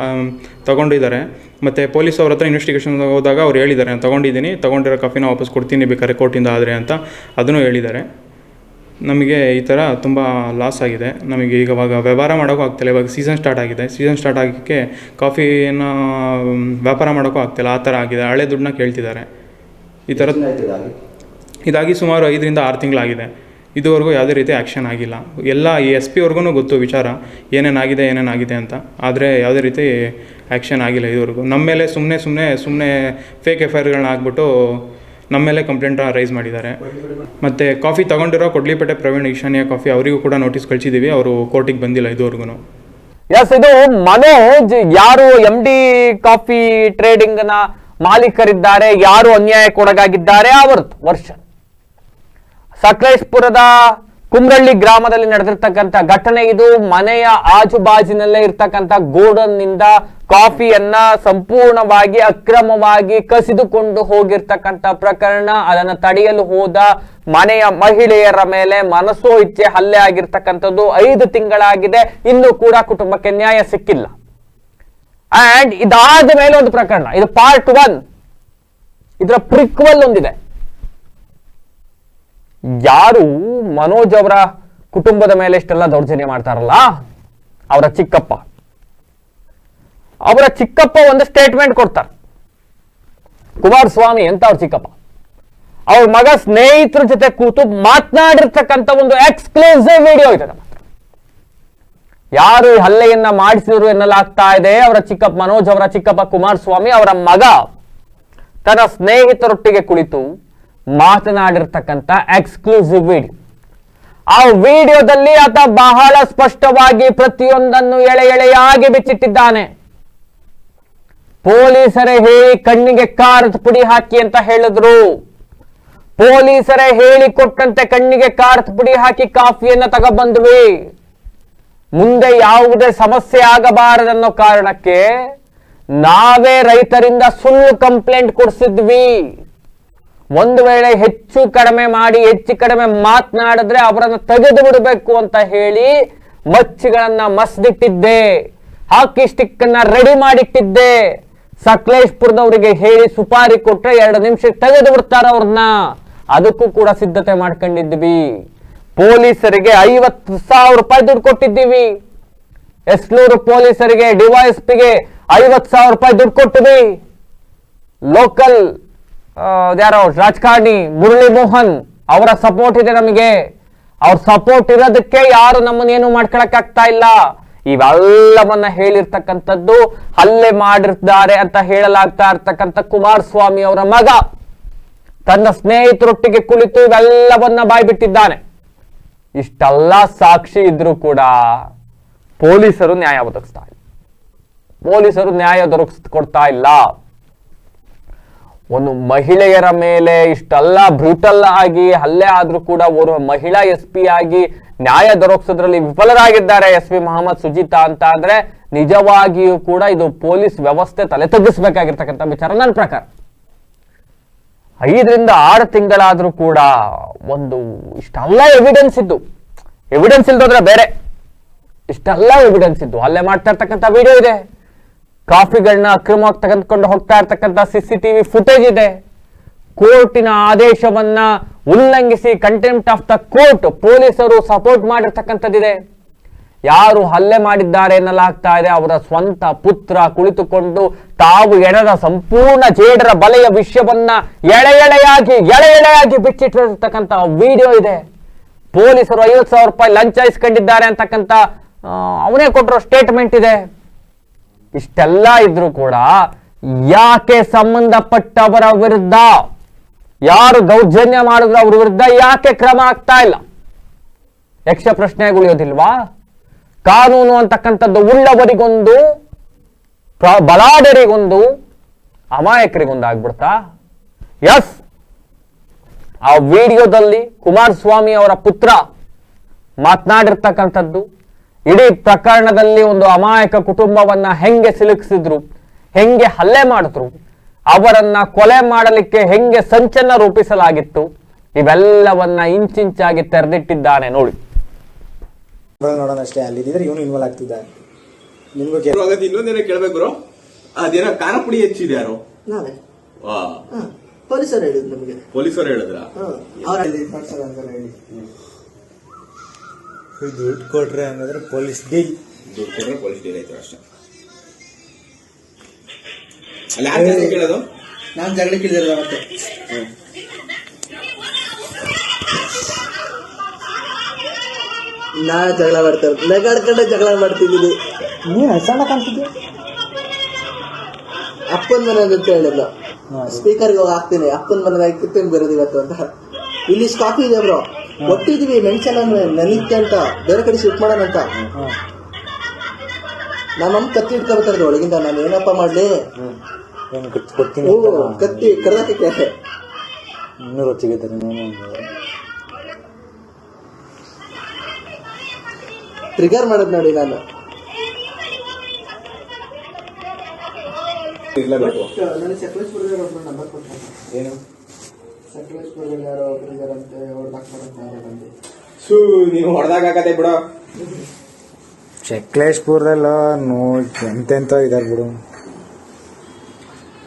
ತಗೊಂಡಿದ್ದಾರೆ. ಮತ್ತು ಪೊಲೀಸ್ ಅವ್ರ ಹತ್ರ ಇನ್ವೆಸ್ಟಿಗೇಷನ್ ಹೋದಾಗ ಅವ್ರು ಹೇಳಿದ್ದಾರೆ, ನಾನು ತೊಗೊಂಡಿದ್ದೀನಿ, ತೊಗೊಂಡಿರೋ ಕಾಫಿನ ವಾಪಸ್ ಕೊಡ್ತೀನಿ ಬೇಕಾದ್ರೆ ಕೋರ್ಟಿಂದ ಆದರೆ ಅಂತ ಅದನ್ನು ಹೇಳಿದ್ದಾರೆ. ನಮಗೆ ಈ ಥರ ತುಂಬ ಲಾಸ್ ಆಗಿದೆ. ನಮಗೆ ಈಗ ಇವಾಗ ವ್ಯವಹಾರ ಮಾಡೋಕ್ಕೂ ಆಗ್ತಿಲ್ಲ. ಇವಾಗ ಸೀಸನ್ ಸ್ಟಾರ್ಟ್ ಆಗಿದೆ. ಸೀಸನ್ ಸ್ಟಾರ್ಟ್ ಆಗೋಕ್ಕೆ ಕಾಫಿನ ವ್ಯಾಪಾರ ಮಾಡೋಕ್ಕೂ ಆಗ್ತಿಲ್ಲ. ಆ ಥರ ಆಗಿದೆ. ಹಳೆ ದುಡ್ಡನ್ನ ಕೇಳ್ತಿದ್ದಾರೆ. ಈ ಥರ ಇದಾಗಿ? ಇದಾಗಿ ಸುಮಾರು ಐದರಿಂದ ಆರು ತಿಂಗಳಾಗಿದೆ. ಇದುವರೆಗೂ ಯಾವುದೇ ರೀತಿ ಆ್ಯಕ್ಷನ್ ಆಗಿಲ್ಲ. ಎಲ್ಲ ಈ ಎಸ್ ಪಿ ವರ್ಗೂ ಗೊತ್ತು ವಿಚಾರ. ಏನೇನಾಗಿದೆ ಏನೇನಾಗಿದೆ ಅಂತ. ಆದರೆ ಯಾವುದೇ ರೀತಿ ಆ್ಯಕ್ಷನ್ ಆಗಿಲ್ಲ ಇದುವರೆಗೂ. ನಮ್ಮ ಮೇಲೆ ಸುಮ್ಮನೆ ಸುಮ್ಮನೆ ಸುಮ್ಮನೆ ಫೇಕ್ ಎಫ್ ಐ ಆರ್ಗಳನ್ನ ಹಾಕ್ಬಿಟ್ಟು ನಮ್ಮ ಮೇಲೆ ಕಂಪ್ಲೇಂಟ್ ರೈಸ್ ಮಾಡಿದ್ದಾರೆ. ಮತ್ತು ಕಾಫಿ ತಗೊಂಡಿರೋ ಕೊಡ್ಲಿಪೇಟೆ ಪ್ರವೀಣ್ ಈಶಾನ್ಯ ಕಾಫಿ ಅವರಿಗೂ ಕೂಡ ನೋಟಿಸ್ ಕಳಿಸಿದ್ದೀವಿ ಅವರು ಕೋರ್ಟಿಗೆ ಬಂದಿಲ್ಲ ಇದುವರೆಗೂ ಎಸ್ ಇದು ಮನೋಜ್. ಯಾರು ಎಂ ಡಿ ಕಾಫಿ ಟ್ರೇಡಿಂಗ್ನ ಮಾಲೀಕರಿದ್ದಾರೆ, ಯಾರು ಅನ್ಯಾಯಕ್ಕೊಳಗಾಗಿದ್ದಾರೆ ಅವರದ್ದು ವರ್ಷ. ಸಕಲೇಶ್ಪುರದ ಕುಮ್ರಳ್ಳಿ ಗ್ರಾಮದಲ್ಲಿ ನಡೆದಿರ್ತಕ್ಕಂಥ ಘಟನೆ ಇದು. ಮನೆಯ ಆಜುಬಾಜಿನಲ್ಲೇ ಇರ್ತಕ್ಕಂಥ ಗೋಡನ್ನಿಂದ ಕಾಫಿಯನ್ನ ಸಂಪೂರ್ಣವಾಗಿ ಅಕ್ರಮವಾಗಿ ಕಸಿದುಕೊಂಡು ಹೋಗಿರ್ತಕ್ಕಂಥ ಪ್ರಕರಣ. ಅದನ್ನು ತಡೆಯಲು ಹೋದ ಮನೆಯ ಮಹಿಳೆಯರ ಮೇಲೆ ಮನಸ್ಸೋ ಇಚ್ಛೆ ಹಲ್ಲೆ ಆಗಿರ್ತಕ್ಕಂಥದ್ದು ಐದು ತಿಂಗಳಾಗಿದೆ. ಇನ್ನೂ ಕೂಡ ಕುಟುಂಬಕ್ಕೆ ನ್ಯಾಯ ಸಿಕ್ಕಿಲ್ಲ. ಅಂಡ್ ಇದಾದ ಮೇಲೆ ಒಂದು ಪ್ರಕರಣ. ಇದು ಪಾರ್ಟ್ ಒನ್ ಇದರ ಪ್ರಿಕ್ವಲ್ ಒಂದಿದೆ. ಯಾರು ಮನೋಜ್ ಅವರ ಕುಟುಂಬದ ಮೇಲೆ ಇಷ್ಟೆಲ್ಲ ದೌರ್ಜನ್ಯ ಮಾಡ್ತಾರಲ್ಲ, ಅವರ ಚಿಕ್ಕಪ್ಪ. ಅವರ ಚಿಕ್ಕಪ್ಪ ಒಂದು ಸ್ಟೇಟ್ಮೆಂಟ್ ಕೊಡ್ತಾರೆ. ಕುಮಾರಸ್ವಾಮಿ ಎಂತ ಅವ್ರ ಚಿಕ್ಕಪ್ಪ? ಅವ್ರ ಮಗ ಸ್ನೇಹಿತರ ಜೊತೆ ಕೂತು ಮಾತನಾಡಿರ್ತಕ್ಕಂಥ ಒಂದು ಎಕ್ಸ್ಕ್ಲೂಸಿವ್ ವಿಡಿಯೋ ಇದೆ. ಯಾರು ಈ ಹಲ್ಲೆಯನ್ನ ಮಾಡಿಸಿದ್ರು ಎನ್ನಲಾಗ್ತಾ ಇದೆ. ಅವರ ಚಿಕ್ಕಪ್ಪ ಮನೋಜ್ ಅವರ ಚಿಕ್ಕಪ್ಪ ಕುಮಾರಸ್ವಾಮಿ ಅವರ ಮಗ ತನ್ನ ಸ್ನೇಹಿತರೊಟ್ಟಿಗೆ ಕುಳಿತು ಮಾತನಾಡಿರ್ತಕ್ಕಂಥ ಎಕ್ಸ್ಕ್ಲೂಸಿವ್ ವಿಡಿಯೋ ಆ ವಿಡಿಯೋದಲ್ಲಿ ಆತ ಬಹಳ ಸ್ಪಷ್ಟವಾಗಿ ಪ್ರತಿಯೊಂದನ್ನು ಎಳೆ ಎಳೆಯಾಗಿ ಬಿಚ್ಚಿಟ್ಟಿದ್ದಾನೆ. ಪೊಲೀಸರೇ ಹೇಳಿ ಕಣ್ಣಿಗೆ ಕಾರದ ಪುಡಿ ಹಾಕಿ ಅಂತ ಹೇಳಿದ್ರು. ಪೊಲೀಸರೇ ಹೇಳಿ ಕೊಟ್ಟಂತೆ ಕಣ್ಣಿಗೆ ಕಾರದ ಪುಡಿ ಹಾಕಿ ಕಾಫಿಯನ್ನ ತಗೊಬಂದ್ವಿ. ಮುಂದೆ ಯಾವುದೇ ಸಮಸ್ಯೆ ಆಗಬಾರದನ್ನೋ ಕಾರಣಕ್ಕೆ ನಾವೇ ರೈತರಿಂದ ಸುಳ್ಳು ಕಂಪ್ಲೇಂಟ್ ಕೊಡಿಸಿದ್ವಿ. ಒಂದು ವೇಳೆ ಹೆಚ್ಚು ಕಡಿಮೆ ಮಾಡಿ, ಹೆಚ್ಚು ಕಡಿಮೆ ಮಾತನಾಡಿದ್ರೆ ಅವರನ್ನು ತೆಗೆದು ಬಿಡಬೇಕು ಅಂತ ಹೇಳಿ ಮಚ್ಚಿಗಳನ್ನ ಮಸ್ದಿಟ್ಟಿದ್ದೆ. ಹಾಕಿ ಸ್ಟಿಕ್ ಅನ್ನ ರೆಡಿ ಮಾಡಿಟ್ಟಿದ್ದೆ. ಸಕಲೇಶ್ಪುರದವರಿಗೆ ಹೇಳಿ ಸುಪಾರಿ ಕೊಟ್ರೆ ಎರಡು ನಿಮಿಷಕ್ಕೆ ತೆಗೆದು ಬಿಡ್ತಾರ ಅವ್ರನ್ನ. ಅದಕ್ಕೂ ಕೂಡ ಸಿದ್ಧತೆ ಮಾಡ್ಕೊಂಡಿದ್ವಿ ಪೊಲೀಸರಿಗೆ ಐವತ್ತು ಸಾವಿರ ರೂಪಾಯಿ ದುಡ್ಡು ಕೊಟ್ಟಿದ್ದೀವಿ. ಎಸ್ಲೂರು ಪೊಲೀಸರಿಗೆ, ಡಿವೈಎಸ್ಪಿಗೆ ಐವತ್ತು ಸಾವಿರ ರೂಪಾಯಿ ದುಡ್ಡು ಕೊಟ್ಟಿವಿ. ಲೋಕಲ್ ಯಾರೋ ರಾಜಕಾರಣಿ ಮುರಳಿ ಮೋಹನ್ ಅವರ ಸಪೋರ್ಟ್ ಇದೆ ನಮಗೆ. ಅವ್ರ ಸಪೋರ್ಟ್ ಇರೋದಕ್ಕೆ ಯಾರು ನಮ್ಮನ್ನೇನು ಮಾಡ್ಕೊಳಕ್ ಆಗ್ತಾ ಇಲ್ಲ. ಇವೆಲ್ಲವನ್ನ ಹೇಳಿರ್ತಕ್ಕಂಥದ್ದು ಹಲ್ಲೆ ಮಾಡಿರ್ತಾರೆ ಅಂತ ಹೇಳಲಾಗ್ತಾ ಇರ್ತಕ್ಕಂಥ ಕುಮಾರಸ್ವಾಮಿ ಅವರ ಮಗ. ತನ್ನ ಸ್ನೇಹಿತರೊಟ್ಟಿಗೆ ಕುಳಿತು ಇವೆಲ್ಲವನ್ನ ಬಾಯ್ಬಿಟ್ಟಿದ್ದಾನೆ. ಇಷ್ಟೆಲ್ಲ ಸಾಕ್ಷಿ ಇದ್ರೂ ಕೂಡ ಪೊಲೀಸರು ನ್ಯಾಯ ಒದಗಿಸ್ತಾ ಇಲ್ಲ. ಪೊಲೀಸರು ನ್ಯಾಯ ದೊರಕಿಸ್ಕೊಡ್ತಾ ಇಲ್ಲ. ಒಂದು ಮಹಿಳೆಯರ ಮೇಲೆ ಇಷ್ಟೆಲ್ಲ ಬ್ರೂಟಲ್ ಆಗಿ, ಹಲ್ಲೆ ಆದ್ರೂ ಕೂಡ ಓರ್ವ ಮಹಿಳಾ ಎಸ್ ಪಿ ಆಗಿ, ನ್ಯಾಯ ದೊರಕಿಸೋದ್ರಲ್ಲಿ ವಿಫಲರಾಗಿದ್ದಾರೆ ಎಸ್ ಪಿ ಮೊಹಮ್ಮದ್ ಸುಜಿತಾ ಅಂತ ಅಂದ್ರೆ ನಿಜವಾಗಿಯೂ ಕೂಡ ಇದು ಪೊಲೀಸ್ ವ್ಯವಸ್ಥೆ ತಲೆ ತಗ್ಗಿಸ್ಬೇಕಾಗಿರ್ತಕ್ಕಂಥ ವಿಚಾರ ನನ್ನ ಪ್ರಕಾರ. ಐದರಿಂದ ಆರು ತಿಂಗಳಾದ್ರೂ ಕೂಡ ಒಂದು ಇಷ್ಟೆಲ್ಲ ಎವಿಡೆನ್ಸ್ ಇದ್ದು. ಎವಿಡೆನ್ಸ್ ಇಲ್ದೋದ್ರೆ ಬೇರೆ. ಇಷ್ಟೆಲ್ಲ ಎವಿಡೆನ್ಸ್ ಇದ್ದು. ಅಲ್ಲೇ ಮಾಡ್ತಾ ಇರ್ತಕ್ಕಂಥ ವಿಡಿಯೋ ಇದೆ. ಕಾಫಿಗಳನ್ನ ಅಕ್ರಮವಾಗಿ ತೆಗೆದುಕೊಂಡು ಹೋಗ್ತಾ ಇರ್ತಕ್ಕಂಥ ಸಿ ಸಿ ಟಿವಿ ಫುಟೇಜ್ ಇದೆ. ಕೋರ್ಟಿನ ಆದೇಶವನ್ನ ಉಲ್ಲಂಘಿಸಿ ಕಂಟೆಂಪ್ಟ್ ಆಫ್ ದ ಕೋರ್ಟ್ ಪೊಲೀಸರು ಸಪೋರ್ಟ್ ಮಾಡಿರ್ತಕ್ಕಂಥದ್ದಿದೆ. ಯಾರು ಹಲ್ಲೆ ಮಾಡಿದ್ದಾರೆ ಎನ್ನಲಾಗ್ತಾ ಇದೆ. ಅವರ ಸ್ವಂತ ಪುತ್ರ ಕುಳಿತುಕೊಂಡು ತಾವು ಎಣದ ಸಂಪೂರ್ಣ ಜೇಡರ ಬಲೆಯ ವಿಷಯವನ್ನ ಎಳೆ ಎಳೆಯಾಗಿ ಎಳೆ ಎಳೆಯಾಗಿ ಬಿಚ್ಚಿಟ್ಟಿರ್ತಕ್ಕಂಥ ವಿಡಿಯೋ ಇದೆ. ಪೊಲೀಸರು ಐವತ್ತು ಸಾವಿರ ರೂಪಾಯಿ ಲಂಚ ಇಸ್ಕೊಂಡಿದ್ದಾರೆ ಅಂತಕ್ಕಂಥ ಅವನೇ ಕೊಟ್ಟಿರೋ ಸ್ಟೇಟ್ಮೆಂಟ್ ಇದೆ. ಇಷ್ಟೆಲ್ಲ ಇದ್ರೂ ಕೂಡ ಯಾಕೆ ಸಂಬಂಧಪಟ್ಟವರ ವಿರುದ್ಧ? ಯಾರು ದೌರ್ಜನ್ಯ ಮಾಡಿದ್ರು ಅವ್ರ ವಿರುದ್ಧ ಯಾಕೆ ಕ್ರಮ ಆಗ್ತಾ ಇಲ್ಲ? ಯಕ್ಷ ಪ್ರಶ್ನೆ ಉಳಿಯೋದಿಲ್ವಾ ಕಾನೂನು ಅಂತಕ್ಕಂಥದ್ದು ಉಳ್ಳವರಿಗೊಂದು ಬಲಾಢ್ಯರಿಗೊಂದು ಅಮಾಯಕರಿಗೊಂದು ಆಗ್ಬಿಡ್ತಾ ಎಸ್! ಆ ವಿಡಿಯೋದಲ್ಲಿ ಕುಮಾರಸ್ವಾಮಿ ಅವರ ಪುತ್ರ ಮಾತನಾಡಿರ್ತಕ್ಕಂಥದ್ದು ಇಡೀ ಪ್ರಕರಣದಲ್ಲಿ ಒಂದು ಅಮಾಯಕ ಕುಟುಂಬವನ್ನ ಹೆಂಗೆ ಸಿಲುಕಿಸಿದ್ರು ಹೆಂಗೆ ಹಲ್ಲೆ ಮಾಡಿದ್ರು ಅವರನ್ನ ಕೊಲೆ ಮಾಡಲಿಕ್ಕೆ ಹೆಂಗೆ ಸಂಚನ್ನ ರೂಪಿಸಲಾಗಿತ್ತು ಇವೆಲ್ಲವನ್ನ ಇಂಚಿಂಚಾಗಿ ತೆರೆದಿಟ್ಟಿದ್ದಾನೆ ನೋಡಿ. ನೋಡೋಣ ಅಷ್ಟೇ ಅಲ್ಲಿದ್ದರೆ ಇವನು ಇನ್ವಾಲ್ವ್ ಆಗ್ತಿದ್ದ ನಿನ್ಗೂ ಬ್ರೋ, ಹಾಗಾದ್ರೆ ಇನ್ನೊಂದೇನೋ ಕೇಳ್ಬೇಕು ಅದೇನೋ ಖಾರ ಪುಡಿ ಹೆಚ್ಚಿದೆ ಯಾರು ಪೊಲೀಸರು ಹೇಳಿದ್ರು ನಮಗೆ. ಪೊಲೀಸರು ಹೇಳಿದ್ರ? ಅವ್ರ ದುಡ್ಡು ಕೊಟ್ರೆ ಹಂಗಾದ್ರೆ ಪೊಲೀಸ್ ಡೀಲ್. ದುಡ್ಡು ಕೊಟ್ರೆ ಪೊಲೀಸ್ ಡೀಲ್ ಆಯ್ತು ಅಷ್ಟೇ. ಅಲ್ಲಿ ಯಾರು ಕೇಳೋದು? ನಾನ್ ಜಗಳ ಕೇಳಿದಿರಲ್ಲ ಮತ್ತೆ. ನಾ ಜಗಳ ಮಾಡ್ತಾರೆ ನಗಾಡ್ಕೊಂಡೆ ಜಗಳ ಮಾಡ್ತಿದ್ದೀನಿ. ನೀ ಸಣ್ಣ ಕಾಣ್ತಿದ್ದೆ ಅಪ್ಪನ ಮನೆ ಅಂತ ಹೇಳಿದ್ಲು. ಸ್ಪೀಕರ್ಗೆ ಹೋಗಿ ಹಾಕ್ತೀನಿ. ಅಪ್ಪನ ಮನೆ ಕಿತ್ತೇನು ಬರೋದು ಇವತ್ತು ಅಂತ. ಇಲ್ಲಿ ಸ್ಟಾಕ್ ಇದೆ ಬ್ರೋ. ಕೊಟ್ಟಿದೀವಿ ಅಂದ್ರೆ ನೆನಿತ್ತೆ ಅಂತ ಬೇರೆ ಕಡೆ ಶಿಫ್ಟ್ ಮಾಡೋಣ ಅಂತ. ನಮ್ಮಮ್ಮ ಕತ್ತಿ ಇಟ್ಕೊಬೇಕಾದ್ರೆ ಒಳಗಿಂದ ನಾನು ಏನಪ್ಪ ಮಾಡ್ಲಿ? ಏನು ಕಟ್ ಕೊಡ್ತೀನಿ ಕತ್ತಿ ಕಡ್ದಾಕಕ್ಕೆ ಇನ್ನೂರು ಹೊತ್ತಿಗೆ ನಾನು ಟ್ರಿಗರ್ ಮಾಡೋದು ನೋಡಿ ನಾನು. ಇರ್ಲೇಬೇಕು. ಏನು ಸಕಲೇಶ್ಪುರದಲ್ಲಿ ಯಾರೋ ಒಬ್ರು ಇದಾರಂತೆ ಅವ್ರು ಡಾಕ್ಟರ್ ಸೂ ನೀವು ಹೊಡೆದಾಗತ್ತೆ ಬಿಡೋ. ಚಕ್ಲೇಶ್ಪುರದಲ್ಲ ನೋಡಿ ಎಂತೆಂತ ಇದಾರೆ ಬಿಡು.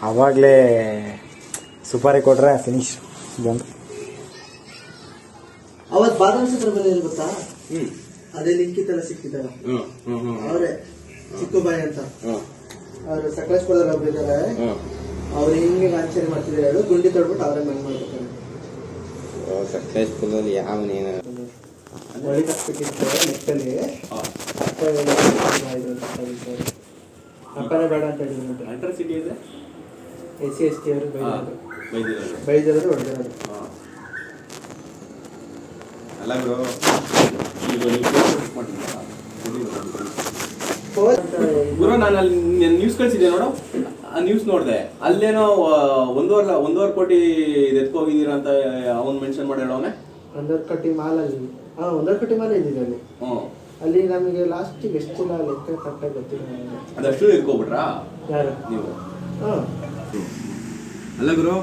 ಅವಾಗಲೇ ಸುಪಾರಿ ಕೊಟ್ರೆ ಫಿನಿಶ್ ಬಂದು ಅವತ್ತು ಬಾದಾಮಿ ಬಂದಿದ್ರು ಗೊತ್ತಾ? ಅದೇ ಲಿಂಕಿತೆಲ್ಲ ಸಿಕ್ಕಿದ್ದಾರೆ ಅವರೇ ಚಿಕ್ಕುಬಾಯಿ ಅಂತ. ಅವ್ರು ಸಕಲೇಶ್ಪುರದಲ್ಲಿ ಒಬ್ಬರಿದ್ದಾರೆ ಅವ್ರು ಹಿಂಗೆ ಆಚರಣೆ ಮಾಡ್ತಿದ್ದಾರೆ ಹೇಳು. ಗುಂಡಿ ತೊಡ್ಬಿಟ್ಟು ಅವರೇ ಮನೆ ಮಾಡ್ಬೇಕಾರೆ ಸಕ್ಲೇಶ್ಪುರದಲ್ಲಿ ಯಾವ ನೀನು ಬಳಿ ಕಟ್ಬಿಟ್ಟಿತ್ತು ನೆಕ್ಕಲ್ಲಿ ಅಪ್ಪ ಹೇಳಿದ್ರು, ಅಪ್ಪನೇ ಬೇಡ ಅಂತ ಹೇಳಿದ್ರು ಅಂಟರ್ ಸಿಟಿ ಇದೆ? ಎಸ್ ಸಿ ಎಸ್ ಟಿ ಅವರು ಬೈದಿರೋದು. ಬೈದಿರೋದು. ಹೊಡೆದಿರೋದು ಅಲ್ಲ ಬ್ರೋ? ಗುರು ನಾನು ಅಲ್ಲಿ ನ್ಯೂಸ್ ಕಳ್ಸಿದ್ದೆ ನೋಡು? ನ್ಯೂಸ್ ನೋಡಿದೆ. ಅಲ್ಲೇನೋ ಒಂದೂವರೆ ಒಂದೂವರೆ ಕೋಟಿ ಇದು ಎತ್ಕೋಗಿದ್ದೀರಾ ಅಂತ ಅವನ್ ಮೆನ್ಷನ್ ಮಾಡಿ ಹೇಳೋನೆ ಒಂದೂವರೆ ಕಟ್ಟಿ ಅಲ್ಲಿ ಹಾ ಒಂದೂವರೆ ಕೋಟಿ ಮಾಲ್ ಇದ್ದೀರಾ ಅಲ್ಲಿ. ಹ್ಞೂ ಅಲ್ಲಿ ನಮಗೆ ಲಾಸ್ಟಿಗೆ ಎಷ್ಟಿಲ್ಲ ಲೆಕ್ಕ ಕರೆಕ್ಟಾಗಿ ಗೊತ್ತಿಲ್ಲ ನನಗೆ. ಅದಷ್ಟು ಎತ್ಕೋಬಿಟ್ರಾ ಯಾರು? ನೀವು. ಹಾ. ಅಲ್ಲ ಗುರು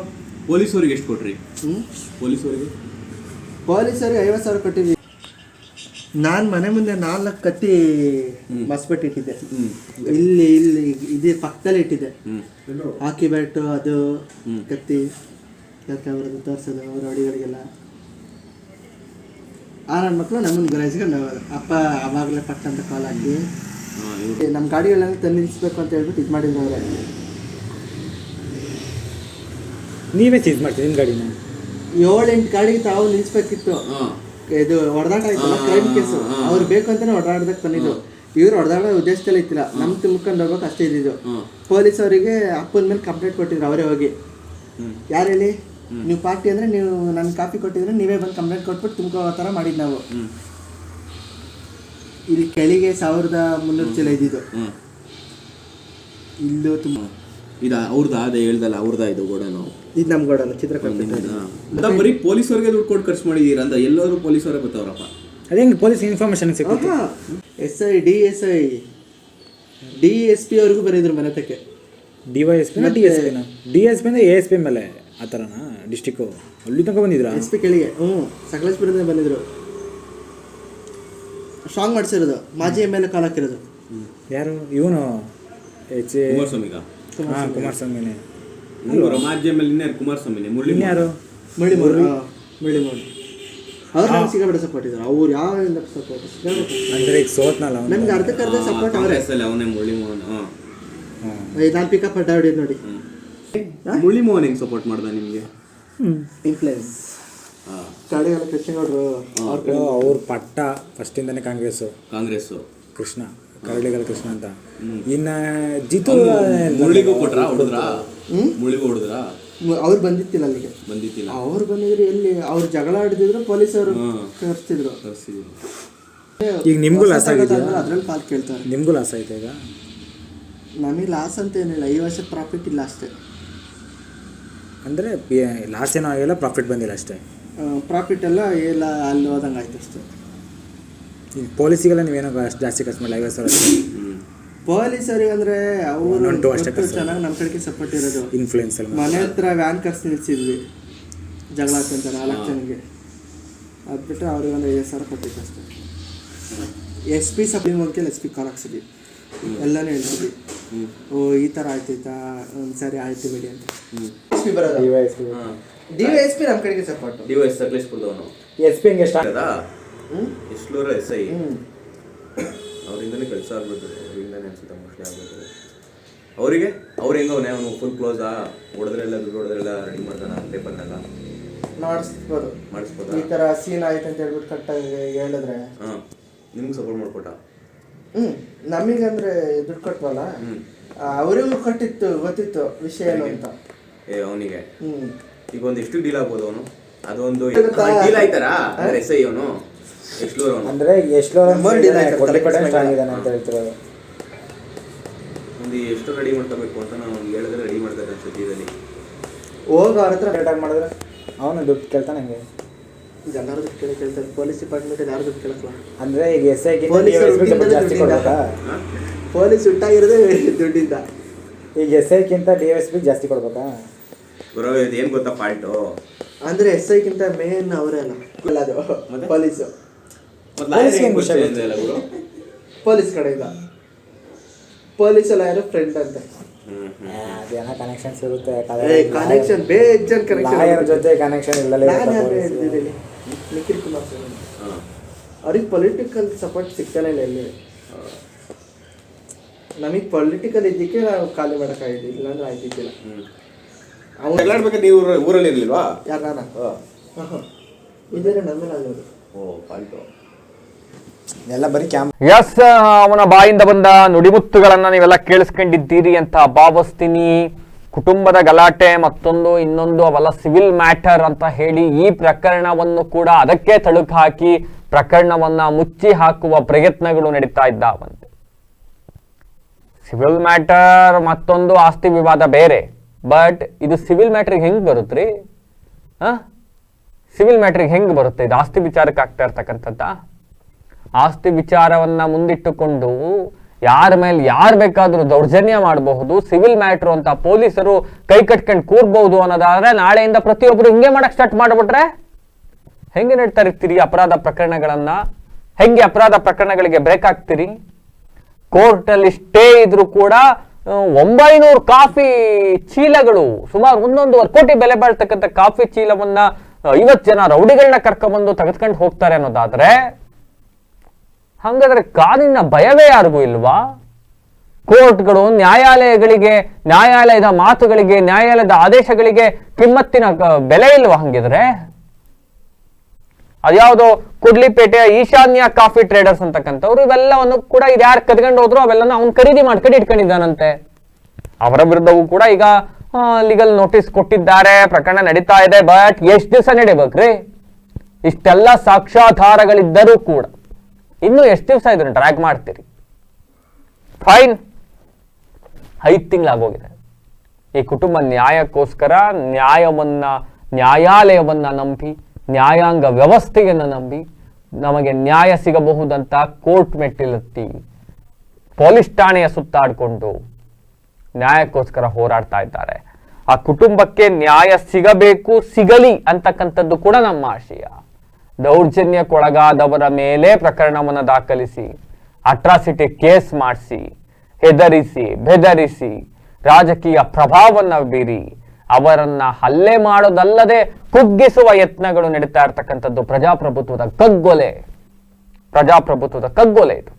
ಪೊಲೀಸರಿಗೆ ಎಷ್ಟು ಕೊಟ್ರಿ? ಹ್ಮ್? ಪೊಲೀಸರಿಗೆ ಪೊಲೀಸರಿಗೆ ಐವತ್ತು ಸಾವಿರ ಕೊಟ್ಟಿದ್ವಿ ನಾನು ಮನೆ ಮುಂದೆ ನಾಲ್ಕು ಕತ್ತಿ ಮಸ್ಬಿಟ್ಟು ಇಟ್ಟಿದ್ದೆ. ಇಲ್ಲಿ ಇಲ್ಲಿ ಇದೆ ಪಕ್ಕದಲ್ಲಿ ಇಟ್ಟಿದ್ದೆ. ಹಾಕಿ ಬ್ಯಾಟು ಅದು ಕತ್ತಿ ಅವ್ರದ್ದು ತೋರಿಸೋದು ಅವ್ರ ಅಡಿಗಳಿಗೆಲ್ಲ ಆ ನನ್ನ ಮಕ್ಕಳು ನಮ್ಮನ್ನು ಗುರಾಯಿಸ್ಕೊಂಡು ಅಪ್ಪ ಅವಾಗಲೇ ಪಟ್ಟ ಅಂತ ಕಾಲ್ ಹಾಕಿ ನಮ್ಮ ಗಾಡಿಗಳನ್ನ ತಂದು ನಿಲ್ಲಿಸ್ಬೇಕು ಅಂತ ಹೇಳ್ಬಿಟ್ಟು ಇದು ಮಾಡಿದ್ರು ಅವರೇ. ನೀವೇ ಚೀಸ್ ಮಾಡ್ತೀವಿ ನಿಮ್ಮ ಗಾಡಿನ? ಏಳೆಂಟು ಗಾಡಿಗೆ ತಾವು ನಿಲ್ಲಿಸ್ಬೇಕಿತ್ತು. ಇದು ಹೊಡೆದಾಟ ಆಯ್ತಲ್ಲ ಕ್ರೈಮ್ ಕೇಸ್ ಅವ್ರು ಬೇಕು ಅಂತಾನೆ ಹೊಡೆದಾಡ್ದಕ್ಕೆ ಬಂದಿದ್ದು ಇವ್ರು ಹೊಡೆದಾಡೋ ಉದ್ದೇಶದಲ್ಲಿ ಇತ್ತಿಲ್ಲ. ನಮ್ ತುಂಬ್ಕೊಂಡು ಹೋಗೋಕೆ ಅಷ್ಟೇ ಇದ್ದಿದ್ದು. ಪೊಲೀಸ್ ಅವರಿಗೆ ಅಪ್ಪನ ಮೇಲೆ ಕಂಪ್ಲೇಂಟ್ ಕೊಟ್ಟಿದ್ರು ಅವರೇ ಹೋಗಿ. ಯಾರು ಹೇಳಿ? ನೀವು ಪಾರ್ಟಿ ಅಂದ್ರೆ ನೀವು ನನ್ ಕಾಪಿ ಕೊಟ್ಟಿದ್ರೆ ನೀವೇ ಬಂದು ಕಂಪ್ಲೇಂಟ್ ಕೊಟ್ಬಿಟ್ಟು ತುಂಬ್ಕೋ ಥರ ಮಾಡಿದ್ ನಾವು. ಇಲ್ಲಿ ಕೆಳಗೆ ಸಾವಿರದ ಮುನ್ನೂರು ಚೀಲ ಇದ್ದಿದ್ದು. ಇಲ್ಲೂ ತುಂಬ. ಇದು ಅವ್ರದ್ದು ಅದೇ ಹೇಳ್ದಲ್ಲ ಅವ್ರದ್ದು ಇದು ಗೋಡನು? ಇದು ನಮ್ಮ ಗೋಡನ ಚಿತ್ರ ಅಂತ ಪೊಲೀಸ್ ಪೊಲೀಸರಿಗೆ ದುಡ್ಡು ಕೊಟ್ಟು ಖರ್ಚು ಮಾಡಿದೀರ ಅಂತ ಎಲ್ಲರೂ ಪೊಲೀಸರೇ ಬರ್ತಾವ್ರಪ್ಪ ಅದೇ ಹೆಂಗೆ ಪೊಲೀಸ್ ಇನ್ಫಾರ್ಮೇಶನ್ ಸಿಗುತ್ತೆ S I D S I. D S P ಅವ್ರಿಗೂ ಬರೀದ್ರು ಮನೆ ತಕ್ಕೆ D Y S P D S ಪಿನ ಡಿ ಎಸ್ ಪಿ ಅಂದ್ರೆ ಎ ಎಸ್ ಪಿ ಮೇಲೆ ಆ ಥರನಾ? ಡಿಸ್ಟಿಕ್ಕು. ಅಲ್ಲಿ ತನಕ ಬಂದಿದ್ರಾ? ಎಸ್ ಪಿ ಕೆಳಗೆ. ಹ್ಞೂ. ಸಕಲೇಶ್ಪುರದಿಂದ ಬಂದಿದ್ರು. ಸ್ಟ್ರಾಂಗ್ ಮಾಡಿಸಿರೋದು. ಮಾಜಿ ಎಂ ಎಲ್ ಎ ಕಾಲ್ ಹಾಕಿರೋದು. ಯಾರು? ಇವನು? ಎಚ್ ಎ ಕುಮಾರಸ್ವಾಮಿ ಹಾಂ ಕುಮಾರಸ್ವಾಮಿನೇ. ಮಾಧ್ಯಮದಲ್ಲಿ ಇನ್ಯಾರು ಕುಮಾರಸ್ವಾಮಿನೇ ಮುರಳಿ ಇನ್ಯಾರು? ಅವ್ರು ಸಪೋರ್ಟ್ ಇದ್ರು ಅವ್ರು ಯಾವ ಸಪೋರ್ಟ್ ಅಂದರೆ ಈಗ ಸೋತ್ನಲ್ಲ ಅರ್ಧಕ್ಕೆ ಅರ್ಧ ಸಪೋರ್ಟ್ ಅವರೇ ಕಾಂಗ್ರೆಸ್ ಅಲ್ಲಿ ಅವನೇ ಮುರಳಿ ಮೋಹನ್. ಹಾ. ನಾನು ಪಿಕಪ್ ಅಡ್ಡ ಹೊಡಿಯೋದು ನೋಡಿ. ಮುರಳಿ ಮೋಹನ್ ಹೆಂಗ್ ಸಪೋರ್ಟ್ ಮಾಡ್ದ ನಿಮ್ಗೆ? ಇನ್ಫ್ಲುಯೆನ್ಸ್ ಕಡೆಗೆಲ್ಲ ಕೃಷ್ಣಗೌಡರು ಅವ್ರ ಅವ್ರ ಪಟ್ಟ ಫಸ್ಟಿಂದನೇ ಕಾಂಗ್ರೆಸ್ಸು. ಕಾಂಗ್ರೆಸ್ ಕೃಷ್ಣ. ಕರಡಿಗಲ ಕೃಷ್ಣ ಅಂತ. ಇನ್ನ ಜಿತು ಮುಳ್ಳಿಗೂ ಕೊಟ್ರ ಹೊಡೆದ್ರ? ಮುಳ್ಳಿಗೂ ಹೊಡೆದ್ರ? ಅವ್ರು ಬಂದಿತ್ತಿಲ್ಲ ಅಲ್ಲಿಗೆ. ಬಂದಿತ್ತಿಲ್ಲ. ಅವ್ರು ಬಂದಿದ್ರು ಎಲ್ಲಿ ಅವ್ರು ಜಗಳ ಆಡಿದ್ರು ಪೊಲೀಸರು ಅವರು ಕರ್ಸಿದ್ರು. ಈಗ ನಿಮ್ಗೂ ಲಾಸ್ ಆಗಿದೆ ಅದ್ರಲ್ಲಿ ಪಾಲ್ ಕೇಳ್ತಾರೆ. ನಿಮ್ಗೂ ಲಾಸ್ ಆಯ್ತಾ ಈಗ? ನಮಗೆ ಲಾಸ್ ಅಂತ ಏನಿಲ್ಲ ಈ ವರ್ಷ ಪ್ರಾಫಿಟ್ ಇಲ್ಲ ಅಷ್ಟೇ. ಅಂದರೆ ಲಾಸ್ ಏನೋ ಆಗಿಲ್ಲ ಪ್ರಾಫಿಟ್ ಬಂದಿಲ್ಲ ಅಷ್ಟೇ. ಪ್ರಾಫಿಟ್ ಎಲ್ಲ ಎಲ್ಲ ಅಲ್ಲಿ ಹೋದಂಗೆ ಆಯ್ತು ಅಷ್ಟೇ. ಈಗ ಪೊಲೀಸಿಗೆಲ್ಲ ನೀವೇನೋ ಅಷ್ಟು ಜಾಸ್ತಿ ಖರ್ಚು ಮಾಡಲಿ ಐವತ್ತು ಸಾವಿರ ಪೊಲೀಸರಿಗೆ ಅಂದ್ರೆ ಅವರು ಅಷ್ಟೇ ಚೆನ್ನಾಗಿ ನಮ್ಮ ಕಡೆಗೆ ಸಪೋರ್ಟ್ ಇರೋದು. ಇನ್ಫ್ಲೂಯೆನ್ಸ್ ಮನೆ ಹತ್ರ ವ್ಯಾನ್ ಖರ್ಚು ನಿಲ್ಸಿದ್ವಿ. ಜಗಳ ಹಾಕಂತ ನಾಲ್ಕು ಜನಕ್ಕೆ. ಅದು ಬಿಟ್ಟರೆ ಅವ್ರಿಗೆ ಒಂದು ಐದು ಸಾವಿರ ಕೊಟ್ಟಿದ್ದು ಅಷ್ಟೇ. ಎಸ್ ಪಿ ಸಪ್ಲಿ ಕೇಳಿ ಎಸ್ ಪಿ ಕಾಲ್ ಹಾಕ್ಸಿದ್ವಿ. ಎಲ್ಲನೂ ಹೇಳ್ತಿದ್ವಿ ಓ ಈ ಥರ ಆಯ್ತೈತಾ ಒಂದು ಸರಿ ಆಯ್ತು ಬಿಡಿ ಅಂತ. ಎಸ್ ಪಿ ಬರೋದು? ಡಿ ಎಸ್ ಪಿ ನಮ್ಮ ಕಡೆಗೆ ಸಪೋರ್ಟ್ ಡಿ ಎಸ್ ಸಕಲೇಶ್ಪುರದವನು. ಎಸ್ ಪಿ ಹಂಗೆ ಸ್ಟಾರ್ಟ್ ಅದಾ ಎಸ್ಲೂರ ಎಸ್ ಐ ಅವರಿಂದನೇ ಕೆಲಸ ಆಗ್ಬೇಕು ಅವರಿಂದನೇ ಅನ್ಸುತ್ತೆ ಮೋಸ್ಟ್ಲಿ ಆಗ್ಬೇಕು ಅವರಿಗೆ? ಅವ್ರು ಹೆಂಗ ಅವನೇ? ಅವನು ಫುಲ್ ಕ್ಲೋಸಾ ಹೊಡೆದ್ರೆಲ್ಲ ದುಡ್ಡು ಹೊಡೆದ್ರೆಲ್ಲ ರೆಡಿ ಮಾಡ್ತಾನ? ಪೇಪರ್ನೆಲ್ಲ ಮಾಡಿಸ್ಬೋದು. ಮಾಡಿಸ್ಬೋದು? ಈ ಥರ ಸೀನ್ ಆಯ್ತು ಅಂತ ಹೇಳ್ಬಿಟ್ಟು ಕರೆಕ್ಟಾಗಿ ಹೇಳಿದ್ರೆ. ಹಾಂ. ನಿಮ್ಗೆ ಸಪೋರ್ಟ್ ಮಾಡ್ಕೊಟ್ಟ? ಹ್ಞೂ ನಮಗಂದ್ರೆ ದುಡ್ಡು ಕೊಟ್ವಲ್ಲ? ಅವರಿಗೂ ಕಟ್ಟಿತ್ತು ಗೊತ್ತಿತ್ತು ವಿಷಯ ಏನು ಅಂತ. ಏ ಅವನಿಗೆ? ಹ್ಞೂ ಈಗ ಒಂದು ಎಷ್ಟು ಡೀಲ್ ಆಗ್ಬೋದು ಅವನು? ಅದೊಂದು? ಡೀಲ್ ಆಯ್ತಾರಾ? ಎಸ್ ಐ ಅವನು? ಅಂದರೆ ಎಷ್ಟು ಸ್ಟ್ರಾಂಗ್ ಇದ್ದಾನೆ ಅಂತ ಹೇಳ್ತಿರೋದು. ಒಂದು ಎಷ್ಟು ರೆಡಿ ಮಾಡ್ಕೋಬೇಕು ಅಂತ ನಾವು ಹೇಳಿದ್ರೆ ರೆಡಿ ಮಾಡ್ತಾರೆ ಸದ್ಯದಲ್ಲಿ ಹೋಗಿ ಅವ್ರ ಹತ್ರ. ಅಟ್ಯಾಕ್ ಮಾಡಿದ್ರೆ? ಅವನು ದುಡ್ಡು ಕೇಳ್ತಾನೆ ಹಂಗೆ. ಎಲ್ಲರೂ ದುಡ್ಡು ಕೇಳಿ ಕೇಳ್ತಾರೆ. ಪೊಲೀಸ್ ಡಿಪಾರ್ಟ್ಮೆಂಟ್ ಯಾರು ದುಡ್ಡು ಕೇಳಕ್ವಾ ಅಂದ್ರೆ ಈಗ ಎಸ್ ಐ ಜಾಸ್ತಿ ಪೊಲೀಸ್ ದುಡ್ಡಿಂದ? ಈಗ ಎಸ್ ಐಕ್ಕಿಂತ ಡಿ ಎಸ್ ಪಿ ಜಾಸ್ತಿ ಕೊಡ್ಬೇಕಾ? ಏನು ಗೊತ್ತಾ ಫಾಲ್ಟು ಅಂದ್ರೆ ಎಸ್ ಐಕ್ಕಿಂತ ಮೇನ್ ಅವರೇ ಅಲ್ಲ. ಅಲ್ಲ ಅದು ಪೊಲೀಸು. ಪೊಲೀಸ್ ಕಡೆಯಿಂದ ಪೊಲೀಸ್ ಎಲ್ಲ ಯಾರು ಫ್ರೆಂಡ್ ಅಂತ. ಅದೇನೋ ಕನೆಕ್ಷನ್ಸ್ ಇರುತ್ತೆ ಕನೆಕ್ಷನ್ ಬೇಜನ್ ಲಾಯರ್ ಕನೆಕ್ಷನ್ ಜೊತೆ ಕನೆಕ್ಷನ್ ಇಲ್ಲಲೇ. ಹೇಳ್ತಿದ್ದೀನಿ ನಿಖಿಲ್ ಕುಮಾರ್ ಅವ್ರಿಗೆ ಪೊಲಿಟಿಕಲ್ ಸಪೋರ್ಟ್ ಸಿಗ್ತಾನೆ ಇಲ್ಲ ಎಲ್ಲಿ ನಮಗೆ ಪೊಲಿಟಿಕಲ್ ಇದ್ದಕ್ಕೆ ನಾವು ಖಾಲಿ ಮಾಡೋಕ್ಕಾಗಿದ್ದು ಇಲ್ಲಾಂದ್ರೆ ಆಯ್ತಿದ್ದಿಲ್ಲ. ಅವ್ನು ಎಲ್ಲಾಡ್ಬೇಕು ನೀವು ಊರಲ್ಲಿ ಇರ್ಲಿಲ್ವಾ? ಯಾರು ನಾನು? ಇದೇನೆ ನಮ್ಮೇಲೆ ಆಗೋದು ಓ ಫಾಲ್ಟು ಎಸ್ ಅವನ ಬಾಯಿಂದ ಬಂದ ನುಡಿಮುತ್ತುಗಳನ್ನ ನೀವೆಲ್ಲ ಕೇಳಿಸ್ಕೊಂಡಿದ್ದೀರಿ ಅಂತ ಭಾವಿಸ್ತೀನಿ. ಕುಟುಂಬದ ಗಲಾಟೆ, ಮತ್ತೊಂದು, ಇನ್ನೊಂದು, ಅವೆಲ್ಲ ಸಿವಿಲ್ ಮ್ಯಾಟರ್ ಅಂತ ಹೇಳಿ ಈ ಪ್ರಕರಣವನ್ನು ಕೂಡ ಅದಕ್ಕೆ ತಳುಕು ಹಾಕಿ ಪ್ರಕರಣವನ್ನ ಮುಚ್ಚಿ ಹಾಕುವ ಪ್ರಯತ್ನಗಳು ನಡೀತಾ ಇದ್ದಾವಂತೆ. ಸಿವಿಲ್ ಮ್ಯಾಟರ್ ಮತ್ತೊಂದು ಆಸ್ತಿ ವಿವಾದ ಬೇರೆ. ಬಟ್ ಇದು ಸಿವಿಲ್ ಮ್ಯಾಟ್ರಿಗೆ ಹೆಂಗ್ ಬರುತ್ತ್ರಿ ಸಿವಿಲ್ ಮ್ಯಾಟ್ರಿಗೆ ಹೆಂಗ್ ಬರುತ್ತೆ? ಇದು ಆಸ್ತಿ ವಿಚಾರಕ್ಕೆ ಆಗ್ತಾ ಇರ್ತಕ್ಕಂಥದ್ದ? ಆಸ್ತಿ ವಿಚಾರವನ್ನ ಮುಂದಿಟ್ಟುಕೊಂಡು ಯಾರ ಮೇಲೆ ಯಾರು ಬೇಕಾದರೂ ದೌರ್ಜನ್ಯ ಮಾಡಬಹುದು ಸಿವಿಲ್ ಮ್ಯಾಟ್ರು ಅಂತ ಪೊಲೀಸರು ಕೈ ಕಟ್ಕೊಂಡು ಕೂರ್ಬಹುದು ಅನ್ನೋದಾದ್ರೆ ನಾಳೆಯಿಂದ ಪ್ರತಿಯೊಬ್ಬರು ಹಿಂಗೆ ಮಾಡಕ್ ಸ್ಟಾರ್ಟ್ ಮಾಡಿಬಿಟ್ರೆ? ಹೆಂಗೆ ನಡ್ತಾ ಇರ್ತೀರಿ ಅಪರಾಧ ಪ್ರಕರಣಗಳನ್ನ? ಹೆಂಗೆ ಅಪರಾಧ ಪ್ರಕರಣಗಳಿಗೆ ಬ್ರೇಕ್ ಹಾಕ್ತೀರಿ? ಕೋರ್ಟಲ್ಲಿ ಸ್ಟೇ ಇದ್ರೂ ಕೂಡ ಒಂಬೈನೂರು ಕಾಫಿ ಚೀಲಗಳು, ಸುಮಾರು ಒಂದೊಂದುವರೆ ಕೋಟಿ ಬೆಲೆ ಬಾಳ್ತಕ್ಕಂಥ ಕಾಫಿ ಚೀಲವನ್ನ ಐವತ್ತು ಜನ ರೌಡಿಗಳನ್ನ ಕರ್ಕೊಂಡ್ಬಂದು ತೆಗೆದುಕೊಂಡು ಹೋಗ್ತಾರೆ ಅನ್ನೋದಾದ್ರೆ ಹಂಗಾದ್ರೆ ಕಾನೂನಿನ ಭಯವೇ ಯಾರಿಗೂ ಇಲ್ವಾ? ಕೋರ್ಟ್ಗಳು, ನ್ಯಾಯಾಲಯಗಳಿಗೆ, ನ್ಯಾಯಾಲಯದ ಮಾತುಗಳಿಗೆ, ನ್ಯಾಯಾಲಯದ ಆದೇಶಗಳಿಗೆ ಕಿಮ್ಮತ್ತಿನ ಬೆಲೆ ಇಲ್ವಾ ಹಂಗಿದ್ರೆ? ಅದ್ಯಾವುದೋ ಕುಡ್ಲಿಪೇಟೆಯ ಈಶಾನ್ಯ ಕಾಫಿ ಟ್ರೇಡರ್ಸ್ ಅಂತಕ್ಕಂಥವ್ರು ಇವೆಲ್ಲವನ್ನು ಕೂಡ ಇದು ಯಾರು ಕದ್ಕೊಂಡು ಹೋದ್ರು ಅವೆಲ್ಲನ ಅವ್ನು ಖರೀದಿ ಮಾಡ್ಕೊಂಡು ಇಟ್ಕೊಂಡಿದ್ದಾನಂತೆ. ಅವರ ವಿರುದ್ಧವೂ ಕೂಡ ಈಗ ಲೀಗಲ್ ನೋಟಿಸ್ ಕೊಟ್ಟಿದ್ದಾರೆ, ಪ್ರಕರಣ ನಡೀತಾ ಇದೆ ಬಟ್ ಎಷ್ಟು ದಿವಸ ನಡಿಬೇಕ್ರಿ? ಇಷ್ಟೆಲ್ಲ ಸಾಕ್ಷ್ಯಾಧಾರಗಳಿದ್ದರೂ ಕೂಡ. ಇನ್ನು ಎಷ್ಟು ದಿವಸ ಇದನ್ನು ಟ್ರ್ಯಾಕ್ ಮಾಡ್ತೀರಿ? ಫೈನ್ ಐದು ತಿಂಗಳಾಗೋಗಿದೆ. ಈ ಕುಟುಂಬ ನ್ಯಾಯಕ್ಕೋಸ್ಕರ ನ್ಯಾಯವನ್ನ, ನ್ಯಾಯಾಲಯವನ್ನ ನಂಬಿ, ನ್ಯಾಯಾಂಗ ವ್ಯವಸ್ಥೆಯನ್ನು ನಂಬಿ ನಮಗೆ ನ್ಯಾಯ ಸಿಗಬಹುದಂತ ಕೋರ್ಟ್ ಮೆಟ್ಟಿಲತ್ತಿ ಪೊಲೀಸ್ ಠಾಣೆಯ ಸುತ್ತಾಡಿಕೊಂಡು ನ್ಯಾಯಕ್ಕೋಸ್ಕರ ಹೋರಾಡ್ತಾ ಇದ್ದಾರೆ. ಆ ಕುಟುಂಬಕ್ಕೆ ನ್ಯಾಯ ಸಿಗಬೇಕು, ಸಿಗಲಿ ಅಂತಕ್ಕಂಥದ್ದು ಕೂಡ ನಮ್ಮ ಆಶಯ. ದೌರ್ಜನ್ಯಕ್ಕೊಳಗಾದವರ ಮೇಲೆ ಪ್ರಕರಣವನ್ನು ದಾಖಲಿಸಿ, ಅಟ್ರಾಸಿಟಿ ಕೇಸ್ ಮಾಡಿಸಿ, ಹೆದರಿಸಿ, ಬೆದರಿಸಿ, ರಾಜಕೀಯ ಪ್ರಭಾವವನ್ನು ಬೀರಿ, ಅವರನ್ನ ಹಲ್ಲೆ ಮಾಡೋದಲ್ಲದೆ ಕುಗ್ಗಿಸುವ ಯತ್ನಗಳು ನಡೀತಾ ಇರ್ತಕ್ಕಂಥದ್ದು ಪ್ರಜಾಪ್ರಭುತ್ವದ ಕಗ್ಗೊಲೆ. ಪ್ರಜಾಪ್ರಭುತ್ವದ ಕಗ್ಗೊಲೆ ಇದು.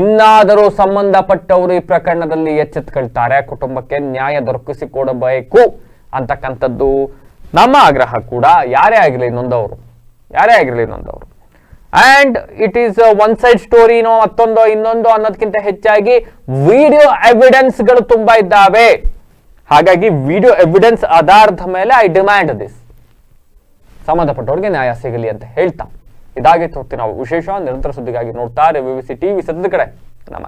ಇನ್ನಾದರೂ ಸಂಬಂಧಪಟ್ಟವರು ಈ ಪ್ರಕರಣದಲ್ಲಿ ಎಚ್ಚೆತ್ಕೊಳ್ತಾರೆ, ಕುಟುಂಬಕ್ಕೆ ನ್ಯಾಯ ದೊರಕಿಸಿಕೊಡಬೇಕು ಅಂತಕ್ಕಂಥದ್ದು ನಮ್ಮ ಆಗ್ರಹ ಕೂಡ, ಯಾರೇ ಆಗಿರಲಿ ನೊಂದವರು ಯಾರೇ ಆಗಿರಲಿ ನೊಂದವರು and it is one side ಸ್ಟೋರಿನೋ ಮತ್ತೊಂದೋ, ಇನ್ನೊಂದು ಅನ್ನೋದಕ್ಕಿಂತ ಹೆಚ್ಚಾಗಿ ವಿಡಿಯೋ ಎವಿಡೆನ್ಸ್ಗಳು ತುಂಬಾ ಇದ್ದಾವೆ. ಹಾಗಾಗಿ ವಿಡಿಯೋ ಎವಿಡೆನ್ಸ್ ಆಧಾರದ ಮೇಲೆ ಐ ಡಿಮ್ಯಾಂಡ್ ದಿಸ್ ಸಂಬಂಧಪಟ್ಟವ್ರಿಗೆ ನ್ಯಾಯ ಸಿಗಲಿ ಅಂತ ಹೇಳ್ತಾ. ಇದಾಗಿ ತೋರ್ತೀವಿ ನಾವು ವಿಶೇಷ ನಿರಂತರ ಸುದ್ದಿಗಾಗಿ ನೋಡ್ತಾರೆ ವಿವಿಸಿ ಟಿವಿ ಸದ್ದ ಕಡೆ. ನಮ್ಮ